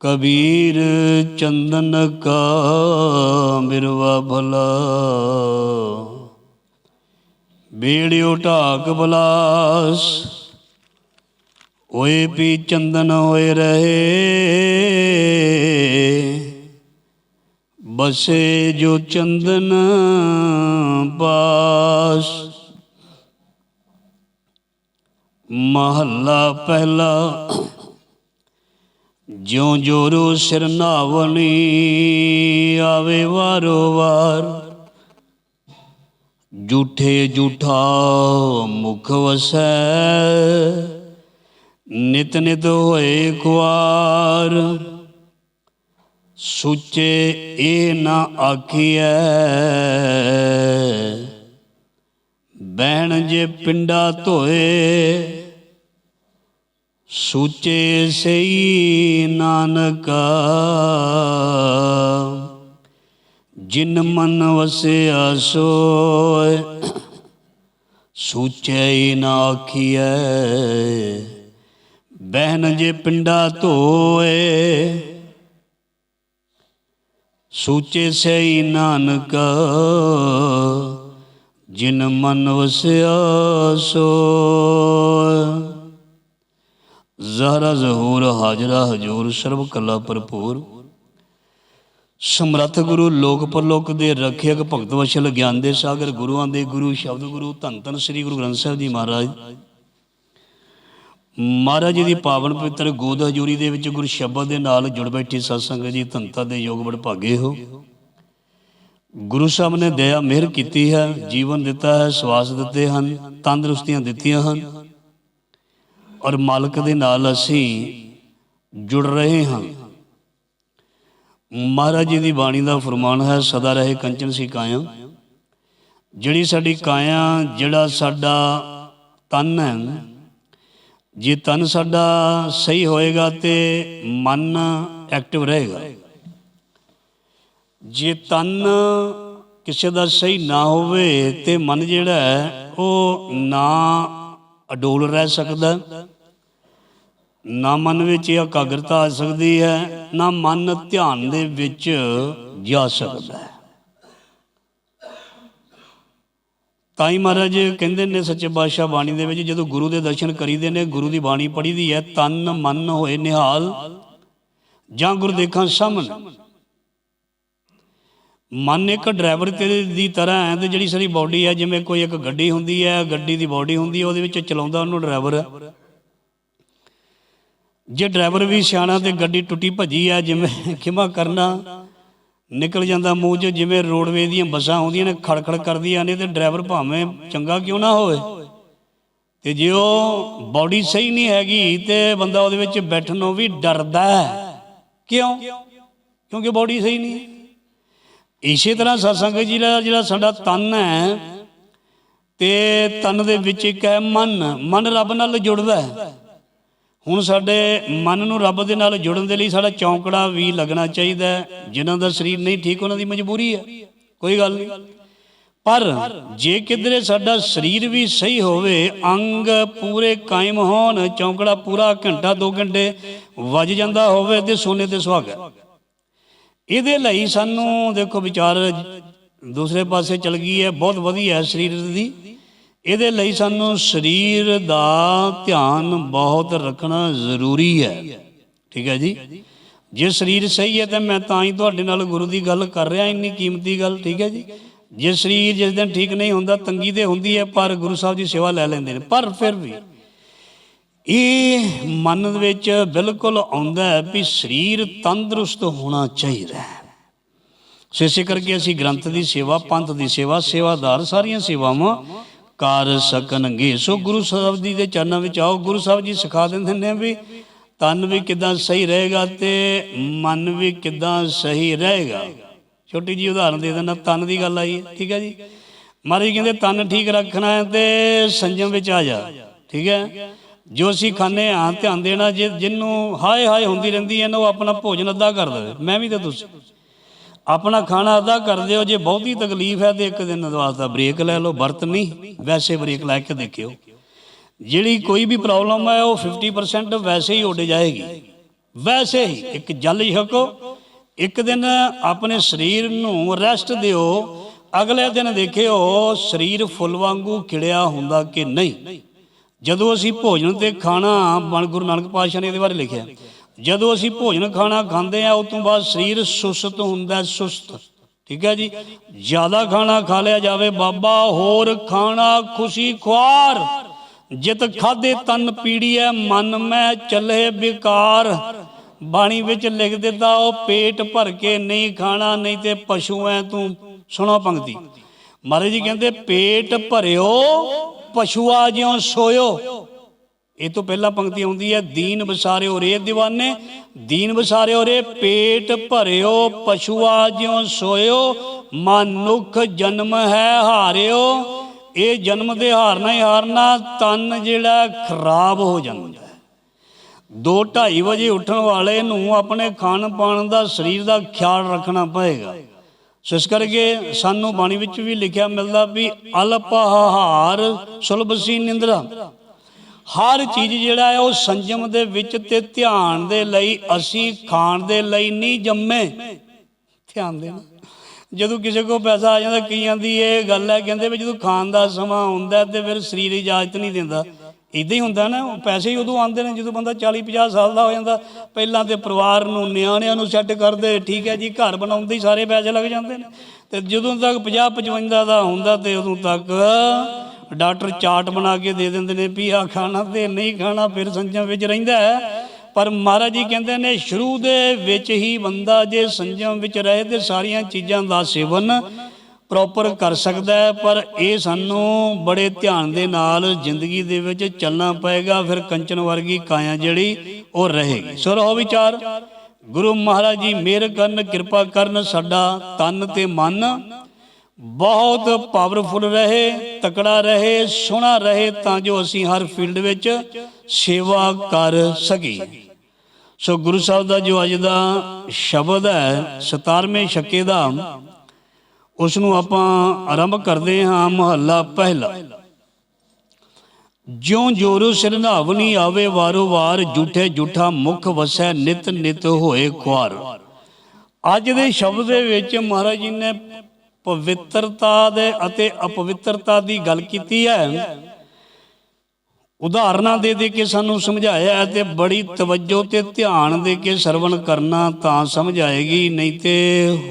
ਕਬੀਰ ਚੰਦਨ ਕਾ ਮਿਰਵਾ ਭਲਾ। ਬੇੜਿਓ ਢਾਕ ਬਲਾਸ, ਓਏ ਪੀ ਚੰਦਨ ਹੋਏ ਰਹੇ। ਬਸੇ ਜੋ ਚੰਦਨ ਪਾਸ। ਮਹੱਲਾ ਪਹਿਲਾ ਜਿਉ ਜੋਰੂ ਸਿਰ ਆਵੇ ਵਾਰੋ ਵਾਰ ਝੂਠੇ ਝੂਠਾ ਮੁਖ ਵਸੈ, ਨਿਤ ਨਿਤ ਹੋਏ ਕੁਆਰ ਸੁਚੇ ਇਹ ਨਾ ਆਖੀਐ, ਬਹਿਣ ਜੇ ਪਿੰਡਾ ਧੋਏ ਸੂਚੇ ਸਈ ਨਾਨਕਾ। ਜਿਨ ਮਨ ਵਸਿਆ ਸੋਏ, ਸੂਚੇ ਹੀ ਨਾ ਆਖੀਐ। ਬਹਿਨ ਜੇ ਪਿੰਡਾ ਧੋਏ, ਸੂਚੇ ਸਈ ਨਾਨਕਾ। ਜਿਨ ਮਨ ਵਸਿਆ ਸੋਏ ਜ਼ਹਰਾ ਜ਼ਹੂਰ, ਹਾਜਰਾ ਹਜੂਰ ਸਰਬ ਕਲਾ ਭਰਪੂਰ। ਸਮਰੱਥ ਗੁਰੂ ਲੋਕ ਪਰਲੋਕ ਦੇ ਰੱਖਿਅਕ ਭਗਤ ਵਸ਼ਲ ਗਿਆਨ ਦੇ ਸਾਗਰ ਗੁਰੂਆਂ ਦੇ ਗੁਰੂ ਸ਼ਬਦ ਗੁਰੂ ਧੰਨ ਧੰਨ ਸ੍ਰੀ ਗੁਰੂ ਗ੍ਰੰਥ ਸਾਹਿਬ ਜੀ ਮਹਾਰਾਜ। ਮਹਾਰਾਜ ਜੀ ਦੀ ਪਾਵਨ ਪਵਿੱਤਰ ਗੋਦ ਹਜੂਰੀ ਦੇ ਵਿੱਚ ਗੁਰ ਸ਼ਬਦ ਦੇ ਨਾਲ ਜੁੜ ਬੈਠੀ ਸਤ ਸੰਗਤ ਜੀ ਧੰਤਾ ਦੇ ਯੋਗ ਬੜ ਭਾਗੇ ਹੋ। ਗੁਰੂ ਸਾਹਿਬ ਨੇ ਦਇਆ ਮਿਹਰ ਕੀਤੀ ਹੈ, ਜੀਵਨ ਦਿੱਤਾ ਹੈ, ਸਵਾਸ ਦਿੱਤੇ ਹਨ, ਤੰਦਰੁਸਤੀਆਂ ਦਿੱਤੀਆਂ ਹਨ। ਔਰ ਮਾਲਕ ਦੇ ਨਾਲ ਅਸੀਂ ਜੁੜ ਰਹੇ ਹਾਂ। ਮਹਾਰਾਜ ਜੀ ਦੀ ਬਾਣੀ ਦਾ ਫਰਮਾਨ ਹੈ, ਸਦਾ ਰਹੇ ਕੰਚਨ ਸੀ ਕਾਇਆ। ਜਿਹੜੀ ਸਾਡੀ ਕਾਇਆ, ਜਿਹੜਾ ਸਾਡਾ ਤਨ ਹੈ, ਜੇ ਤਨ ਸਾਡਾ ਸਹੀ ਹੋਏਗਾ ਤੇ ਮਨ ਐਕਟਿਵ ਰਹੇਗਾ। ਜੇ ਤਨ ਕਿਸੇ ਦਾ ਸਹੀ ਨਾ ਹੋਵੇ ਤੇ ਮਨ ਜਿਹੜਾ ਹੈ, ਉਹ ਨਾ ਅਡੋਲ ਰਹਿ ਸਕਦਾ। ਨਾ ਮਨ ਵਿੱਚ ਇਕਾਗਰਤਾ ਆ ਸਕਦੀ ਹੈ, ਨਾ ਮਨ ਧਿਆਨ ਦੇ ਵਿੱਚ ਜਾ ਸਕਦਾ ਹੈ। ਤਾਈ ਮਹਾਰਾਜ ਕਹਿੰਦੇ ਨੇ ਸੱਚੇ ਪਾਤਸ਼ਾਹ ਬਾਣੀ ਦੇ ਵਿੱਚ, ਜਦੋਂ ਗੁਰੂ ਦੇ ਦਰਸ਼ਨ ਕਰੀਦੇ ਨੇ, ਗੁਰੂ ਦੀ ਬਾਣੀ ਪੜ੍ਹੀਦੀ ਹੈ, ਤਨ ਮਨ ਹੋਏ ਨਿਹਾਲ, ਜਾਂ ਗੁਰ ਦੇਖਾਂ ਸਾਹਮਣੇ। ਮਨ ਇੱਕ ਡਰਾਈਵਰ ਤੇ ਦੀ ਤਰ੍ਹਾਂ ਹੈ ਤੇ ਜਿਹੜੀ ਸਾਡੀ ਬਾਡੀ ਹੈ, ਜਿਵੇਂ ਕੋਈ ਇੱਕ ਗੱਡੀ ਹੁੰਦੀ ਹੈ, ਗੱਡੀ ਦੀ ਬਾਡੀ ਹੁੰਦੀ ਹੈ, ਉਹਦੇ ਵਿੱਚ ਚਲਾਉਂਦਾ ਉਹਨੂੰ ਡਰਾਈਵਰ। ਹੈ ਜੇ ਡਰਾਈਵਰ ਵੀ ਸਿਆਣਾ ਤੇ ਗੱਡੀ ਟੁੱਟੀ ਭੱਜੀ ਆ, ਜਿਵੇਂ ਖਿਮਾ ਕਰਨਾ, ਨਿਕਲ ਜਾਂਦਾ ਮੂੰਹ 'ਚ, ਜਿਵੇਂ ਰੋਡਵੇ ਦੀਆਂ ਬੱਸਾਂ ਆਉਂਦੀਆਂ ਨੇ, ਖੜਖੜ ਕਰਦੀਆਂ ਨੇ, ਤੇ ਡਰਾਈਵਰ ਭਾਵੇਂ ਚੰਗਾ ਕਿਉਂ ਨਾ ਹੋਵੇ। ਤੇ ਜੇ ਉਹ ਬਾਡੀ ਸਹੀ ਨਹੀਂ ਹੈਗੀ, ਤੇ ਬੰਦਾ ਉਹਦੇ ਵਿੱਚ ਬੈਠਣ ਨੂੰ ਵੀ ਡਰਦਾ ਹੈ। ਕਿਉਂ? ਕਿਉਂਕਿ ਬਾਡੀ ਸਹੀ ਨਹੀਂ ਇਸੇ ਤਰ੍ਹਾਂ ਸਤਸੰਗ ਜੀ ਦਾ ਜਿਹੜਾ ਸਾਡਾ ਤਨ ਹੈ, ਤੇ ਤਨ ਦੇ ਵਿੱਚ ਇੱਕ ਹੈ ਮਨ। ਮਨ ਰੱਬ ਨਾਲ ਜੁੜਦਾ ਹੈ। ਹੁਣ ਸਾਡੇ ਮਨ ਨੂੰ ਰੱਬ ਦੇ ਨਾਲ ਜੁੜਨ ਦੇ ਲਈ ਸਾਡਾ ਚੌਂਕੜਾ ਵੀ ਲੱਗਣਾ ਚਾਹੀਦਾ ਹੈ, ਜਿਨ੍ਹਾਂ ਦਾ ਸਰੀਰ ਨਹੀਂ ਠੀਕ, ਉਹਨਾਂ ਦੀ ਮਜਬੂਰੀ ਹੈ। ਕੋਈ ਗੱਲ ਨਹੀਂ। ਪਰ ਜੇ ਕਿਧਰੇ ਸਾਡਾ ਸਰੀਰ ਵੀ ਸਹੀ ਹੋਵੇ, ਅੰਗ ਪੂਰੇ ਕਾਇਮ ਹੋਣ, ਚੌਂਕੜਾ ਪੂਰਾ ਘੰਟਾ 2 ਘੰਟੇ ਵੱਜ ਜਾਂਦਾ ਹੋਵੇ ਤੇ ਸੋਨੇ ਤੇ ਸੁਹਾਗਾ ਇਹਦੇ ਲਈ ਸਾਨੂੰ ਦੇਖੋ ਵਿਚਾਰ ਦੂਸਰੇ ਪਾਸੇ ਚਲ ਗਈ ਹੈ, ਬਹੁਤ ਵਧੀਆ ਹੈ ਸਰੀਰ ਦੀ। ਇਹਦੇ ਲਈ ਸਾਨੂੰ ਸਰੀਰ ਦਾ ਧਿਆਨ ਬਹੁਤ ਰੱਖਣਾ ਜ਼ਰੂਰੀ ਹੈ। ਠੀਕ ਹੈ ਜੀ? ਜੇ ਸਰੀਰ ਸਹੀ ਹੈ ਤਾਂ ਮੈਂ ਤਾਂ ਹੀ ਤੁਹਾਡੇ ਨਾਲ ਗੁਰੂ ਦੀ ਗੱਲ ਕਰ ਰਿਹਾ, ਇੰਨੀ ਕੀਮਤੀ ਗੱਲ, ਠੀਕ ਹੈ ਜੀ? ਜੇ ਸਰੀਰ ਜਿਸ ਦਿਨ ਠੀਕ ਨਹੀਂ ਹੁੰਦਾ, ਤੰਗੀ ਤੇ ਹੁੰਦੀ ਹੈ, ਪਰ ਗੁਰੂ ਸਾਹਿਬ ਦੀ ਸੇਵਾ ਲੈ ਲੈਂਦੇ ਨੇ। ਪਰ ਫਿਰ ਵੀ ਇਹ ਮਨ ਵਿੱਚ ਬਿਲਕੁਲ ਆਉਂਦਾ ਹੈ ਵੀ ਸਰੀਰ ਤੰਦਰੁਸਤ ਹੋਣਾ ਚਾਹੀਦਾ ਹੈ। ਸੋ ਇਸੇ ਕਰਕੇ ਅਸੀਂ ਗ੍ਰੰਥ ਦੀ ਸੇਵਾ, ਪੰਥ ਦੀ ਸੇਵਾ, ਸੇਵਾਦਾਰ ਸਾਰੀਆਂ ਸੇਵਾਵਾਂ ਕਰ ਸਕਣਗੇ। ਸੋ ਗੁਰੂ ਸਾਹਿਬ ਜੀ ਦੇ ਚਰਨਾਂ ਵਿੱਚ ਆਓ। ਗੁਰੂ ਸਾਹਿਬ ਜੀ ਸਿਖਾ ਦਿੰਦੇ ਨੇ ਵੀ ਤਨ ਵੀ ਕਿਦਾਂ ਸਹੀ ਰਹੇਗਾ ਤੇ ਮਨ ਵੀ ਕਿਦਾਂ ਸਹੀ ਰਹੇਗਾ। ਛੋਟੀ ਜੀ ਉਦਾਹਰਨ ਦੇ ਦਿੰਦਾ, ਤਨ ਦੀ ਗੱਲ ਆਈ, ਠੀਕ ਹੈ ਜੀ? ਮਹਾਰਾਜ ਕਹਿੰਦੇ, ਤਨ ਠੀਕ ਰੱਖਣਾ ਹੈ ਤੇ ਸੰਜਮ ਵਿੱਚ ਆ ਜਾ, ਠੀਕ ਹੈ? ਜੋ ਅਸੀਂ ਖਾਣੇ ਆ ਧਿਆਨ ਦੇਣਾ, ਜੇ, ਜਿੰਨੂੰ ਹਾਏ ਹਾਏ ਹੁੰਦੀ ਰਹਿੰਦੀ ਹੈ ਨਾ, ਉਹ ਆਪਣਾ ਭੋਜਨ ਅੱਧਾ ਕਰ ਦੇਵੇ। ਮੈਂ ਵੀ ਤੇ ਤੁਸੀਂ। ਆਪਣਾ ਖਾਣਾ ਅਦਾ ਕਰ ਦਿਓ, ਜੇ ਬਹੁਤੀ ਤਕਲੀਫ ਹੈ ਤੇ ਇੱਕ ਦਿਨ ਵਾਸਤੇ ਬ੍ਰੇਕ ਲੈ ਲਓ, ਵਰਤ ਨਹੀਂ, ਵੈਸੇ ਬ੍ਰੇਕ ਲੈ ਕੇ ਦੇਖਿਓ। ਜਿਹੜੀ ਕੋਈ ਵੀ ਪ੍ਰੋਬਲਮ ਹੈ, ਉਹ 50% ਵੈਸੇ ਹੀ ਉੱਡ ਜਾਏਗੀ। ਵੈਸੇ ਹੀ ਇੱਕ ਜਲ ਛਕੋ, ਇੱਕ ਦਿਨ ਆਪਣੇ ਸਰੀਰ ਨੂੰ ਰੈਸਟ ਦਿਓ, ਅਗਲੇ ਦਿਨ ਦੇਖਿਓ ਸਰੀਰ ਫੁੱਲ ਵਾਂਗੂ ਖਿੜਿਆ ਹੁੰਦਾ ਕਿ ਨਹੀਂ। ਜਦੋਂ ਅਸੀਂ ਭੋਜਨ ਤੇ ਖਾਣਾ, ਬਣ ਗੁਰੂ ਨਾਨਕ ਪਾਤਸ਼ਾਹ ਨੇ ਇਹਦੇ ਬਾਰੇ ਲਿਖਿਆ ਜਦੋਂ ਅਸੀਂ ਭੋਜਨ ਖਾਣਾ ਖਾਂਦੇ ਆ, ਉਸ ਤੋਂ ਬਾਅਦ ਸਰੀਰ ਸੁਸਤ ਹੁੰਦਾ, ਸੁਸਤ। ਠੀਕ ਹੈ ਜੀ? ਜ਼ਿਆਦਾ ਖਾਣਾ ਖਾ ਲਿਆ ਜਾਵੇ, ਬਾਬਾ, ਹੋਰ ਖਾਣਾ ਖੁਸ਼ੀ ਖੁਆਰ। ਜਿਤ ਖਾਦੇ ਤਨ ਪੀੜੀਐ ਮਨ ਮੈਂ ਚੱਲੇ ਬਿਕਾਰ। ਬਾਣੀ ਵਿੱਚ ਲਿਖ ਦਿੱਤਾ, ਉਹ ਪੇਟ ਭਰ ਕੇ ਨਹੀਂ ਖਾਣਾ, ਨਹੀਂ ਤੇ ਪਸ਼ੂ ਐ ਤੂੰ। ਸੁਣੋ ਪੰਕਤੀ। ਮਹਾਰਾਜ ਜੀ ਕਹਿੰਦੇ, ਪੇਟ ਭਰਿਓ, ਪਸ਼ੂਆ ਜਿਉ ਸੋਇਓ। ਇਹ ਤੋਂ ਪਹਿਲਾਂ ਪੰਕਤੀ ਆਉਂਦੀ ਹੈ, ਦੀਨ ਵਿਸਾਰਿਓ ਰੇ دیਵਾਨੇ ਦੀਨ ਵਿਸਾਰਿਓ ਰੇ ਪੇਟ ਭਰਿਓ, ਪਸ਼ੂਆ ਜਿਉ ਸੋਇਓ ਮਨੁੱਖ ਜਨਮ ਹੈ ਹਾਰਿਓ। ਇਹ ਜਨਮ ਦੇ ਹਾਰਨਾ ਹੀ ਹਾਰਨਾ, ਤਨ ਜਿਹੜਾ ਖਰਾਬ ਹੋ ਜਾਂਦਾ ਹੈ। 2:30 ਵਜੇ ਉੱਠਣ ਵਾਲੇ ਨੂੰ ਆਪਣੇ ਖਾਣ ਪਾਣ ਦਾ ਸਰੀਰ ਦਾ ਖਿਆਲ ਰੱਖਣਾ ਪਏਗਾ। ਸੋ ਇਸ ਕਰਕੇ ਸਾਨੂੰ ਬਾਣੀ ਵਿੱਚ ਵੀ ਲਿਖਿਆ ਮਿਲਦਾ ਵੀ ਅਲਪਹਾਰ ਸੁਲਭਸੀ ਨਿੰਦਰਾ। ਹਰ ਚੀਜ਼ ਜਿਹੜਾ ਹੈ ਉਹ ਸੰਜਮ ਦੇ ਵਿੱਚ ਤੇ ਧਿਆਨ ਦੇ ਲਈ ਅਸੀਂ ਖਾਣ ਦੇ ਲਈ ਨਹੀਂ ਜੰਮੇ। ਧਿਆਨ ਦੇਣਾ। ਜਦੋਂ ਕਿਸੇ ਕੋਲ ਪੈਸਾ ਆ ਜਾਂਦਾ ਕਈਆਂ ਜਾਂਦੀ ਇਹ ਗੱਲ ਹੈ, ਕਹਿੰਦੇ ਵੀ ਜਦੋਂ ਖਾਣ ਦਾ ਸਮਾਂ ਹੁੰਦਾ ਤੇ ਫਿਰ ਸਰੀਰ ਇਜਾਜ਼ਤ ਨਹੀਂ ਦਿੰਦਾ। ਇਦਾਂ ਹੀ ਹੁੰਦਾ ਨਾ ਪੈਸੇ ਹੀ ਉਦੋਂ ਆਉਂਦੇ ਨੇ ਜਦੋਂ ਬੰਦਾ 40 50 ਸਾਲ ਦਾ ਹੋ ਜਾਂਦਾ। ਪਹਿਲਾਂ ਤੇ ਪਰਿਵਾਰ ਨੂੰ, ਨਿਆਣਿਆਂ ਨੂੰ ਸੈੱਟ ਕਰਦੇ, ਠੀਕ ਹੈ ਜੀ, ਘਰ ਬਣਾਉਂਦੇ ਹੀ ਸਾਰੇ ਪੈਸੇ ਲੱਗ ਜਾਂਦੇ ਨੇ। ਤੇ ਜਦੋਂ ਤੱਕ 50 55 ਦਾ ਹੁੰਦਾ ਤੇ ਉਦੋਂ ਤੱਕ ਡਾਕਟਰ ਚਾਰਟ ਬਣਾ ਕੇ ਦੇ ਦਿੰਦੇ ਨੇ, ਵੀ ਆ ਖਾਣਾ ਤੇ ਨਹੀਂ ਖਾਣਾ, ਫਿਰ ਸੰਜਮ ਵਿੱਚ ਰਹਿੰਦਾ ਹੈ। ਪਰ ਮਹਾਰਾਜ ਜੀ ਕਹਿੰਦੇ ਨੇ, ਸ਼ੁਰੂ ਦੇ ਵਿੱਚ ਹੀ ਬੰਦਾ ਜੇ ਸੰਜਮ ਵਿੱਚ ਰਹੇ ਤੇ ਸਾਰੀਆਂ ਚੀਜ਼ਾਂ ਦਾ ਸੇਵਨ ਪ੍ਰੋਪਰ ਕਰ ਸਕਦਾ ਹੈ। ਪਰ ਇਹ ਸਾਨੂੰ ਬੜੇ ਧਿਆਨ ਦੇ ਨਾਲ ਜ਼ਿੰਦਗੀ ਦੇ ਵਿੱਚ ਚੱਲਣਾ ਪਏਗਾ, ਫਿਰ ਕੰਚਨ ਵਰਗੀ ਕਾਇਆ ਜਿਹੜੀ ਉਹ ਰਹੇਗੀ। ਸੋ ਰਹੋ ਵਿਚਾਰ, ਗੁਰੂ ਮਹਾਰਾਜ ਜੀ ਮਿਹਰ ਕਰਨ, ਕਿਰਪਾ ਕਰਨ, ਸਾਡਾ ਤਨ ਤੇ ਮਨ ਬਹੁਤ ਪਾਵਰਫੁਲ ਰਹੇ, ਤਕੜਾ ਰਹੇ, ਸੋਹਣਾ ਰਹੇ ਤਾਂ ਜੋ ਅਸੀਂ ਹਰ ਫੀਲਡ ਵਿੱਚ ਸੇਵਾ ਕਰ ਸਕੀਏ। ਸੋ ਗੁਰੂ ਸਾਹਿਬ ਦਾ ਜੋ ਅੱਜ ਦਾ ਸ਼ਬਦ ਹੈ 17ਵੇਂ ਛੱਕੇ ਦਾ ਉਸ ਨੂੰ ਆਪਾਂ ਆਰੰਭ ਕਰਦੇ ਹਾਂ ਮਹੱਲਾ ਪਹਿਲਾ। ਜਿਉ ਜੋਰੂ ਸਿਰਨਾਵਨੀ ਆਵੇ, ਵਾਰੋ ਵਾਰ ਝੂਠੇ ਝੂਠਾ ਮੁਖ ਵਸੈ ਨਿਤ ਨਿਤ ਹੋਏ ਖੁਆਰ ਅੱਜ ਦੇ ਸ਼ਬਦ ਦੇ ਵਿੱਚ ਮਹਾਰਾਜ ਜੀ ਨੇ ਪਵਿੱਤਰਤਾ ਦੇ ਅਤੇ ਅਪਵਿੱਤਰਤਾ ਦੀ ਗੱਲ ਕੀਤੀ ਹੈ। ਉਦਾਹਰਨਾਂ ਦੇ ਦੇ ਕੇ ਸਾਨੂੰ ਸਮਝਾਇਆ ਤੇ ਬੜੀ ਤਵੱਜੋ ਤੇ ਧਿਆਨ ਦੇ ਕੇ ਸਰਵਣ ਕਰਨਾ ਤਾਂ ਸਮਝ ਆਏਗੀ ਨਹੀਂ ਤੇ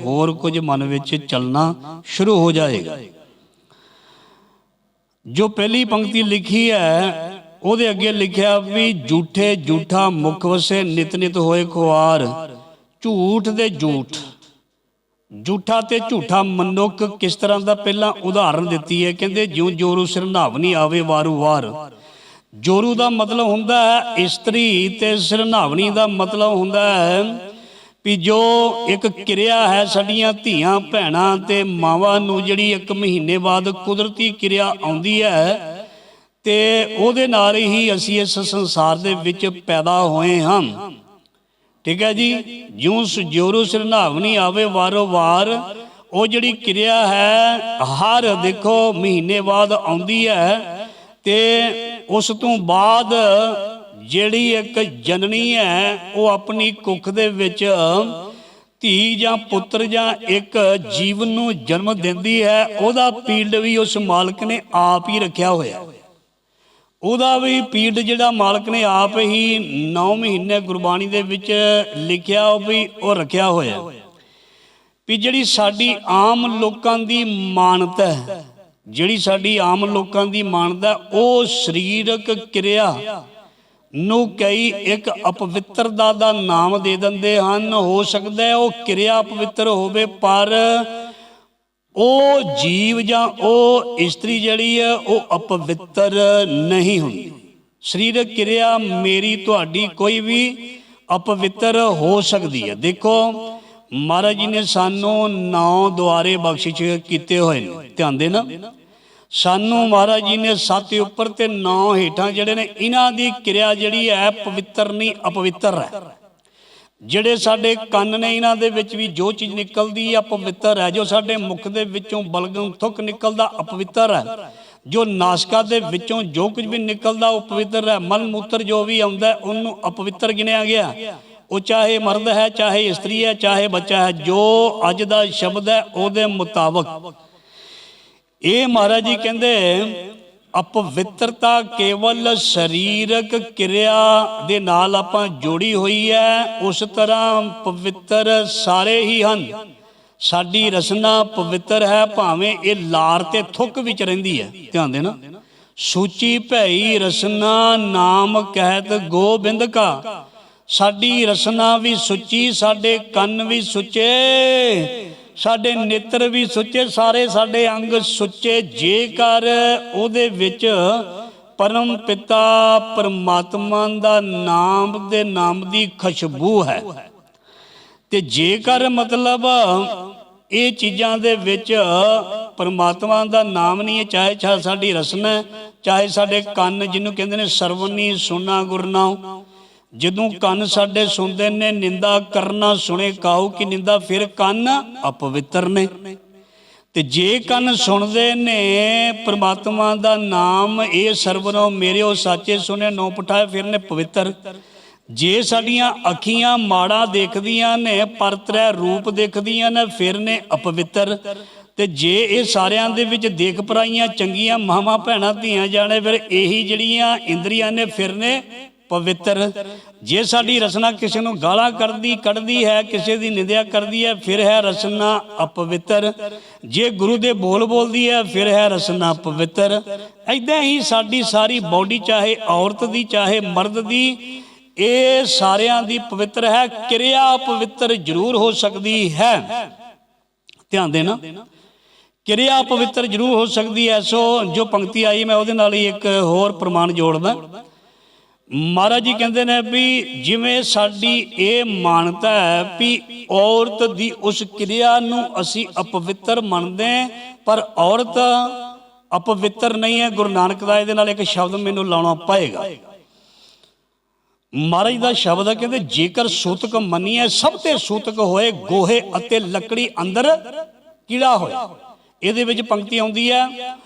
ਹੋਰ ਕੁਝ ਮਨ ਵਿੱਚ ਚੱਲਣਾ ਸ਼ੁਰੂ ਹੋ ਜਾਏਗਾ। ਜੋ ਪਹਿਲੀ ਪੰਕਤੀ ਲਿਖੀ ਹੈ, ਉਹਦੇ ਅੱਗੇ ਲਿਖਿਆ ਵੀ ਝੂਠੇ ਝੂਠਾ ਮੁਖ ਵਸੇ ਨਿਤ ਨਿਤ ਹੋਏ ਖੁਆਰ, ਝੂਠ ਦੇ ਝੂਠ। ਝੂਠਾ ਤੇ ਝੂਠਾ ਮਨੁੱਖ ਕਿਸ ਤਰ੍ਹਾਂ ਦਾ ਪਹਿਲਾਂ ਉਦਾਹਰਨ ਦਿੱਤੀ ਹੈ? ਕਹਿੰਦੇ, ਜਿਉਂ ਜੋਰੂ ਸਿਰਨਾਵਨੀ ਆਵੇ, ਵਾਰੂ ਵਾਰ। ਜੋਰੂ ਦਾ ਮਤਲਬ ਹੁੰਦਾ ਹੈ, ਇਸਤਰੀ ਤੇ ਸਿਰਨਾਵਣੀ ਦਾ ਮਤਲਬ ਹੁੰਦਾ ਹੈ ਵੀ ਜੋ ਇੱਕ ਕਿਰਿਆ ਹੈ ਸਾਡੀਆਂ ਧੀਆਂ ਭੈਣਾਂ ਤੇ ਮਾਵਾਂ ਨੂੰ ਜਿਹੜੀ ਇੱਕ ਮਹੀਨੇ ਬਾਅਦ ਕੁਦਰਤੀ ਕਿਰਿਆ ਆਉਂਦੀ ਹੈ ਤੇ ਉਹਦੇ ਨਾਲ ਹੀ ਅਸੀਂ ਇਸ ਸੰਸਾਰ ਦੇ ਵਿੱਚ ਪੈਦਾ ਹੋਏ ਹਾਂ। ਠੀਕ ਹੈ ਜੀ? ਜਿਉਂ ਸਜੋਰੂ ਸਿਰਨਾਵਨੀ ਆਵੇ, ਵਾਰੋ ਵਾਰ ਉਹ ਜਿਹੜੀ ਕਿਰਿਆ ਹੈ, ਹਰ ਦੇਖੋ ਮਹੀਨੇ ਬਾਅਦ ਆਉਂਦੀ ਹੈ ਤੇ ਉਸ ਤੋਂ ਬਾਅਦ ਜਿਹੜੀ ਇੱਕ ਜਨਨੀ ਹੈ, ਉਹ ਆਪਣੀ ਕੁੱਖ ਦੇ ਵਿੱਚ ਧੀ ਜਾਂ ਪੁੱਤਰ ਜਾਂ ਇੱਕ ਜੀਵਨ ਨੂੰ ਜਨਮ ਦਿੰਦੀ ਹੈ, ਉਹਦਾ ਪੀਲਡ ਵੀ ਉਸ ਮਾਲਕ ਨੇ ਆਪ ਹੀ ਰੱਖਿਆ ਹੋਇਆ। ਉਹਦਾ ਵੀ ਪੀਲਡ ਜਿਹੜਾ ਮਾਲਕ ਨੇ ਆਪ ਹੀ 9 ਮਹੀਨੇ ਗੁਰਬਾਣੀ ਦੇ ਵਿੱਚ ਲਿਖਿਆ ਉਹ ਵੀ ਉਹ ਰੱਖਿਆ ਹੋਇਆ। ਵੀ ਜਿਹੜੀ ਸਾਡੀ ਆਮ ਲੋਕਾਂ ਦੀ ਮਾਨਤਾ ਹੈ, ਜਿਹੜੀ ਸਾਡੀ ਆਮ ਲੋਕਾਂ ਦੀ ਮਾਨਤਾ, ਉਹ ਸਰੀਰਕ ਕਿਰਿਆ ਨੂੰ ਕਈ ਇੱਕ ਅਪਵਿੱਤਰਤਾ ਦਾ ਨਾਮ ਦੇ ਦਿੰਦੇ ਹਨ। ਹੋ ਸਕਦਾ ਹੈ ਉਹ ਕਿਰਿਆ ਅਪਵਿੱਤਰ ਹੋਵੇ, ਪਰ ਉਹ ਜੀਵ ਜਾਂ ਉਹ ਇਸਤਰੀ ਜਿਹੜੀ ਹੈ, ਉਹ ਅਪਵਿੱਤਰ ਨਹੀਂ ਹੁੰਦੀ। ਸਰੀਰਕ ਕਿਰਿਆ ਮੇਰੀ, ਤੁਹਾਡੀ ਕੋਈ ਵੀ ਅਪਵਿੱਤਰ ਹੋ ਸਕਦੀ ਹੈ। ਦੇਖੋ, ਮਹਾਰਾਜ ਜੀ ਨੇ ਸਾਨੂੰ ਨੌ ਦੁਆਰੇ ਬਖਸ਼ਿਸ਼ ਕੀਤੇ ਹੋਏ ਨੇ। ਧਿਆਨ ਦੇਣਾ। ਸਾਨੂੰ ਮਹਾਰਾਜ ਜੀ ਨੇ ਸੱਤ ਉੱਪਰ ਤੇ ਨੌ ਹੇਠਾਂ ਜਿਹੜੇ ਨੇ, ਇਹਨਾਂ ਦੀ ਕਿਰਿਆ ਜਿਹੜੀ ਹੈ, ਪਵਿੱਤਰ ਨਹੀਂ, ਅਪਵਿੱਤਰ ਹੈ। ਜਿਹੜੇ ਸਾਡੇ ਕੰਨ ਨੇ ਇਹਨਾਂ ਦੇ ਵਿੱਚ ਵੀ ਜੋ ਚੀਜ਼ ਨਿਕਲਦੀ ਹੈ ਪਵਿੱਤਰ ਹੈ। ਜੋ ਸਾਡੇ ਮੁਖ ਦੇ ਵਿੱਚੋਂ ਬਲਗਮ ਥੁੱਕ ਨਿਕਲਦਾ, ਅਪਵਿੱਤਰ ਹੈ। ਜੋ ਨਾਸਕਾ ਦੇ ਵਿੱਚੋਂ ਜੋ ਕੁਝ ਵੀ ਨਿਕਲਦਾ, ਉਹ ਪਵਿੱਤਰ ਹੈ। ਮਲ ਮੂਤਰ ਜੋ ਵੀ ਆਉਂਦਾ, ਉਹਨੂੰ ਅਪਵਿੱਤਰ ਗਿਣਿਆ ਗਿਆ। ਉਹ ਚਾਹੇ ਮਰਦ ਹੈ, ਚਾਹੇ ਇਸਤਰੀ ਹੈ, ਚਾਹੇ ਬੱਚਾ ਹੈ, ਜੋ ਅੱਜ ਦਾ ਸ਼ਬਦ ਹੈ, ਉਹਦੇ ਮੁਤਾਬਕ। ਇਹ ਮਹਾਰਾਜ ਜੀ ਕਹਿੰਦੇ ਅਪਵਿੱਤਰਤਾ ਕੇਵਲ ਸਰੀਰਕ ਕਿਰਿਆ ਦੇ ਨਾਲ ਆਪਾਂ ਜੋੜੀ ਹੋਈ ਹੈ, ਉਸ ਤਰ੍ਹਾਂ ਪਵਿੱਤਰ ਸਾਰੇ ਹੀ ਹਨ। ਸਾਡੀ ਰਸਨਾ ਪਵਿੱਤਰ ਹੈ, ਭਾਵੇਂ ਇਹ ਲਾਰ ਤੇ ਥੁੱਕ ਵਿੱਚ ਰਹਿੰਦੀ ਹੈ। ਧਿਆਨ ਦੇਣਾ। ਸੂਚੀ ਭਈ ਰਸਨਾ ਨਾਮ ਕਹਿਤ ਗੋਬਿੰਦ ਕਾ। ਸਾਡੀ ਰਸਨਾ ਵੀ ਸੁੱਚੀ, ਸਾਡੇ ਕੰਨ ਵੀ ਸੁੱਚੇ। ਸਾਡੇ ਨੇਤਰ ਵੀ ਸੁੱਚੇ ਸਾਰੇ ਸਾਡੇ ਅੰਗ ਸੁੱਚੇ। ਜੇਕਰ ਉਹਦੇ ਵਿੱਚ ਪਰਮ ਪਿਤਾ ਪਰਮਾਤਮਾ ਦਾ ਨਾਮ ਦੇ ਨਾਮ ਦੀ ਖੁਸ਼ਬੂ ਹੈ ਤੇ ਜੇਕਰ ਮਤਲਬ ਇਹ ਚੀਜ਼ਾਂ ਦੇ ਵਿੱਚ ਪਰਮਾਤਮਾ ਦਾ ਨਾਮ ਨਹੀਂ ਹੈ ਚਾਹੇ ਚਾਹੇ ਸਾਡੀ ਰਸਨਾ ਹੈ, ਚਾਹੇ ਸਾਡੇ ਕੰਨ ਜਿਹਨੂੰ ਕਹਿੰਦੇ ਨੇ ਸਰਵਨੀ ਸੁਨਾ ਗੁਰਨਾਉ ਜਦੋਂ ਕੰਨ ਸਾਡੇ ਸੁਣਦੇ ਨੇ, ਨਿੰਦਾ ਕਰਨਾ ਸੁਣੇ ਕਾਉ ਕਿ ਨਿੰਦਾ, ਫਿਰ ਕੰਨ ਅਪਵਿੱਤਰ ਨੇ। ਤੇ ਜੇ ਕੰਨ ਸੁਣਦੇ ਨੇ, ਪ੍ਰਮਾਤਮਾ ਦਾ ਨਾਮ ਇਹ ਸਰਵਨੋ ਮੇਰੇ ਉਹ ਸਾਚੇ ਸੁਨੇ ਨੋ ਪਠਾਏ ਫਿਰ ਨੇ ਪਵਿੱਤਰ। ਜੇ ਸਾਡੀਆਂ ਅੱਖੀਆਂ ਮਾੜਾ ਦੇਖਦੀਆਂ ਨੇ, ਪਰਤਰੈ ਰੂਪ ਦੇਖਦੀਆਂ ਨੇ, ਫਿਰ ਨੇ ਅਪਵਿੱਤਰ। ਤੇ ਜੇ ਇਹ ਸਾਰਿਆਂ ਦੇ ਵਿੱਚ ਦੇਖ ਪਰਾਈਆਂ ਚੰਗੀਆਂ ਮਾਵਾਂ ਭੈਣਾਂ ਧੀਆਂ ਜਾਣੇ, ਫਿਰ ਇਹੀ ਜਿਹੜੀਆਂ ਇੰਦਰੀਆਂ ਨੇ, ਫਿਰ ਨੇ ਪਵਿੱਤਰ। ਜੇ ਸਾਡੀ ਰਸਨਾ ਕਿਸੇ ਨੂੰ ਗਾਲਾਂ ਕੱਢਦੀ ਕੱਢਦੀ ਹੈ, ਕਿਸੇ ਦੀ ਨਿੰਦਿਆ ਕਰਦੀ ਹੈ, ਫਿਰ ਹੈ ਰਸਨਾ ਅਪਵਿੱਤਰ। ਜੇ ਗੁਰੂ ਦੇ ਬੋਲ ਬੋਲਦੀ ਹੈ, ਫਿਰ ਹੈ ਰਸਨਾ ਪਵਿੱਤਰ। ਐਦਾਂ ਹੀ ਸਾਡੀ ਸਾਰੀ ਬਾਡੀ, ਚਾਹੇ ਔਰਤ ਦੀ, ਚਾਹੇ ਮਰਦ ਦੀ, ਇਹ ਸਾਰਿਆਂ ਦੀ ਪਵਿੱਤਰ ਹੈ। ਕਿਰਿਆ ਪਵਿੱਤਰ ਜ਼ਰੂਰ ਹੋ ਸਕਦੀ ਹੈ। ਧਿਆਨ ਦੇਣਾ। ਕਿਰਿਆ ਪਵਿੱਤਰ ਜ਼ਰੂਰ ਹੋ ਸਕਦੀ ਹੈ। ਸੋ ਜੋ ਪੰਕਤੀ ਆਈ, ਮੈਂ ਉਹਦੇ ਨਾਲ ਹੀ ਇੱਕ ਹੋਰ ਪ੍ਰਮਾਣ ਜੋੜਦਾ। ਮਹਾਰਾਜ ਜੀ ਕਹਿੰਦੇ ਨੇ ਵੀ ਜਿਵੇਂ ਸਾਡੀ ਇਹ ਮਾਨਤਾ ਹੈ ਵੀ ਔਰਤ ਦੀ ਉਸ ਕਿਰਿਆ ਨੂੰ ਅਸੀਂ ਅਪਵਿੱਤਰ ਮੰਨਦੇ ਪਰ ਔਰਤ ਅਪਵਿੱਤਰ ਨਹੀਂ ਹੈ। ਗੁਰੂ ਨਾਨਕ ਦਾ ਇਹਦੇ ਨਾਲ ਇੱਕ ਸ਼ਬਦ ਮੈਨੂੰ ਲਾਉਣਾ ਪਏਗਾ। ਮਹਾਰਾਜ ਦਾ ਸ਼ਬਦ ਹੈ ਕਹਿੰਦੇ, ਜੇਕਰ ਸੂਤਕ ਮੰਨੀਏ ਸਭ ਤੇ ਸੂਤਕ ਹੋਏ, ਗੋਹੇ ਅਤੇ ਲੱਕੜੀ ਅੰਦਰ ਕੀੜਾ ਹੋਏ। ਇਹਦੇ ਵਿੱਚ ਪੰਕਤੀ ਆਉਂਦੀ ਹੈ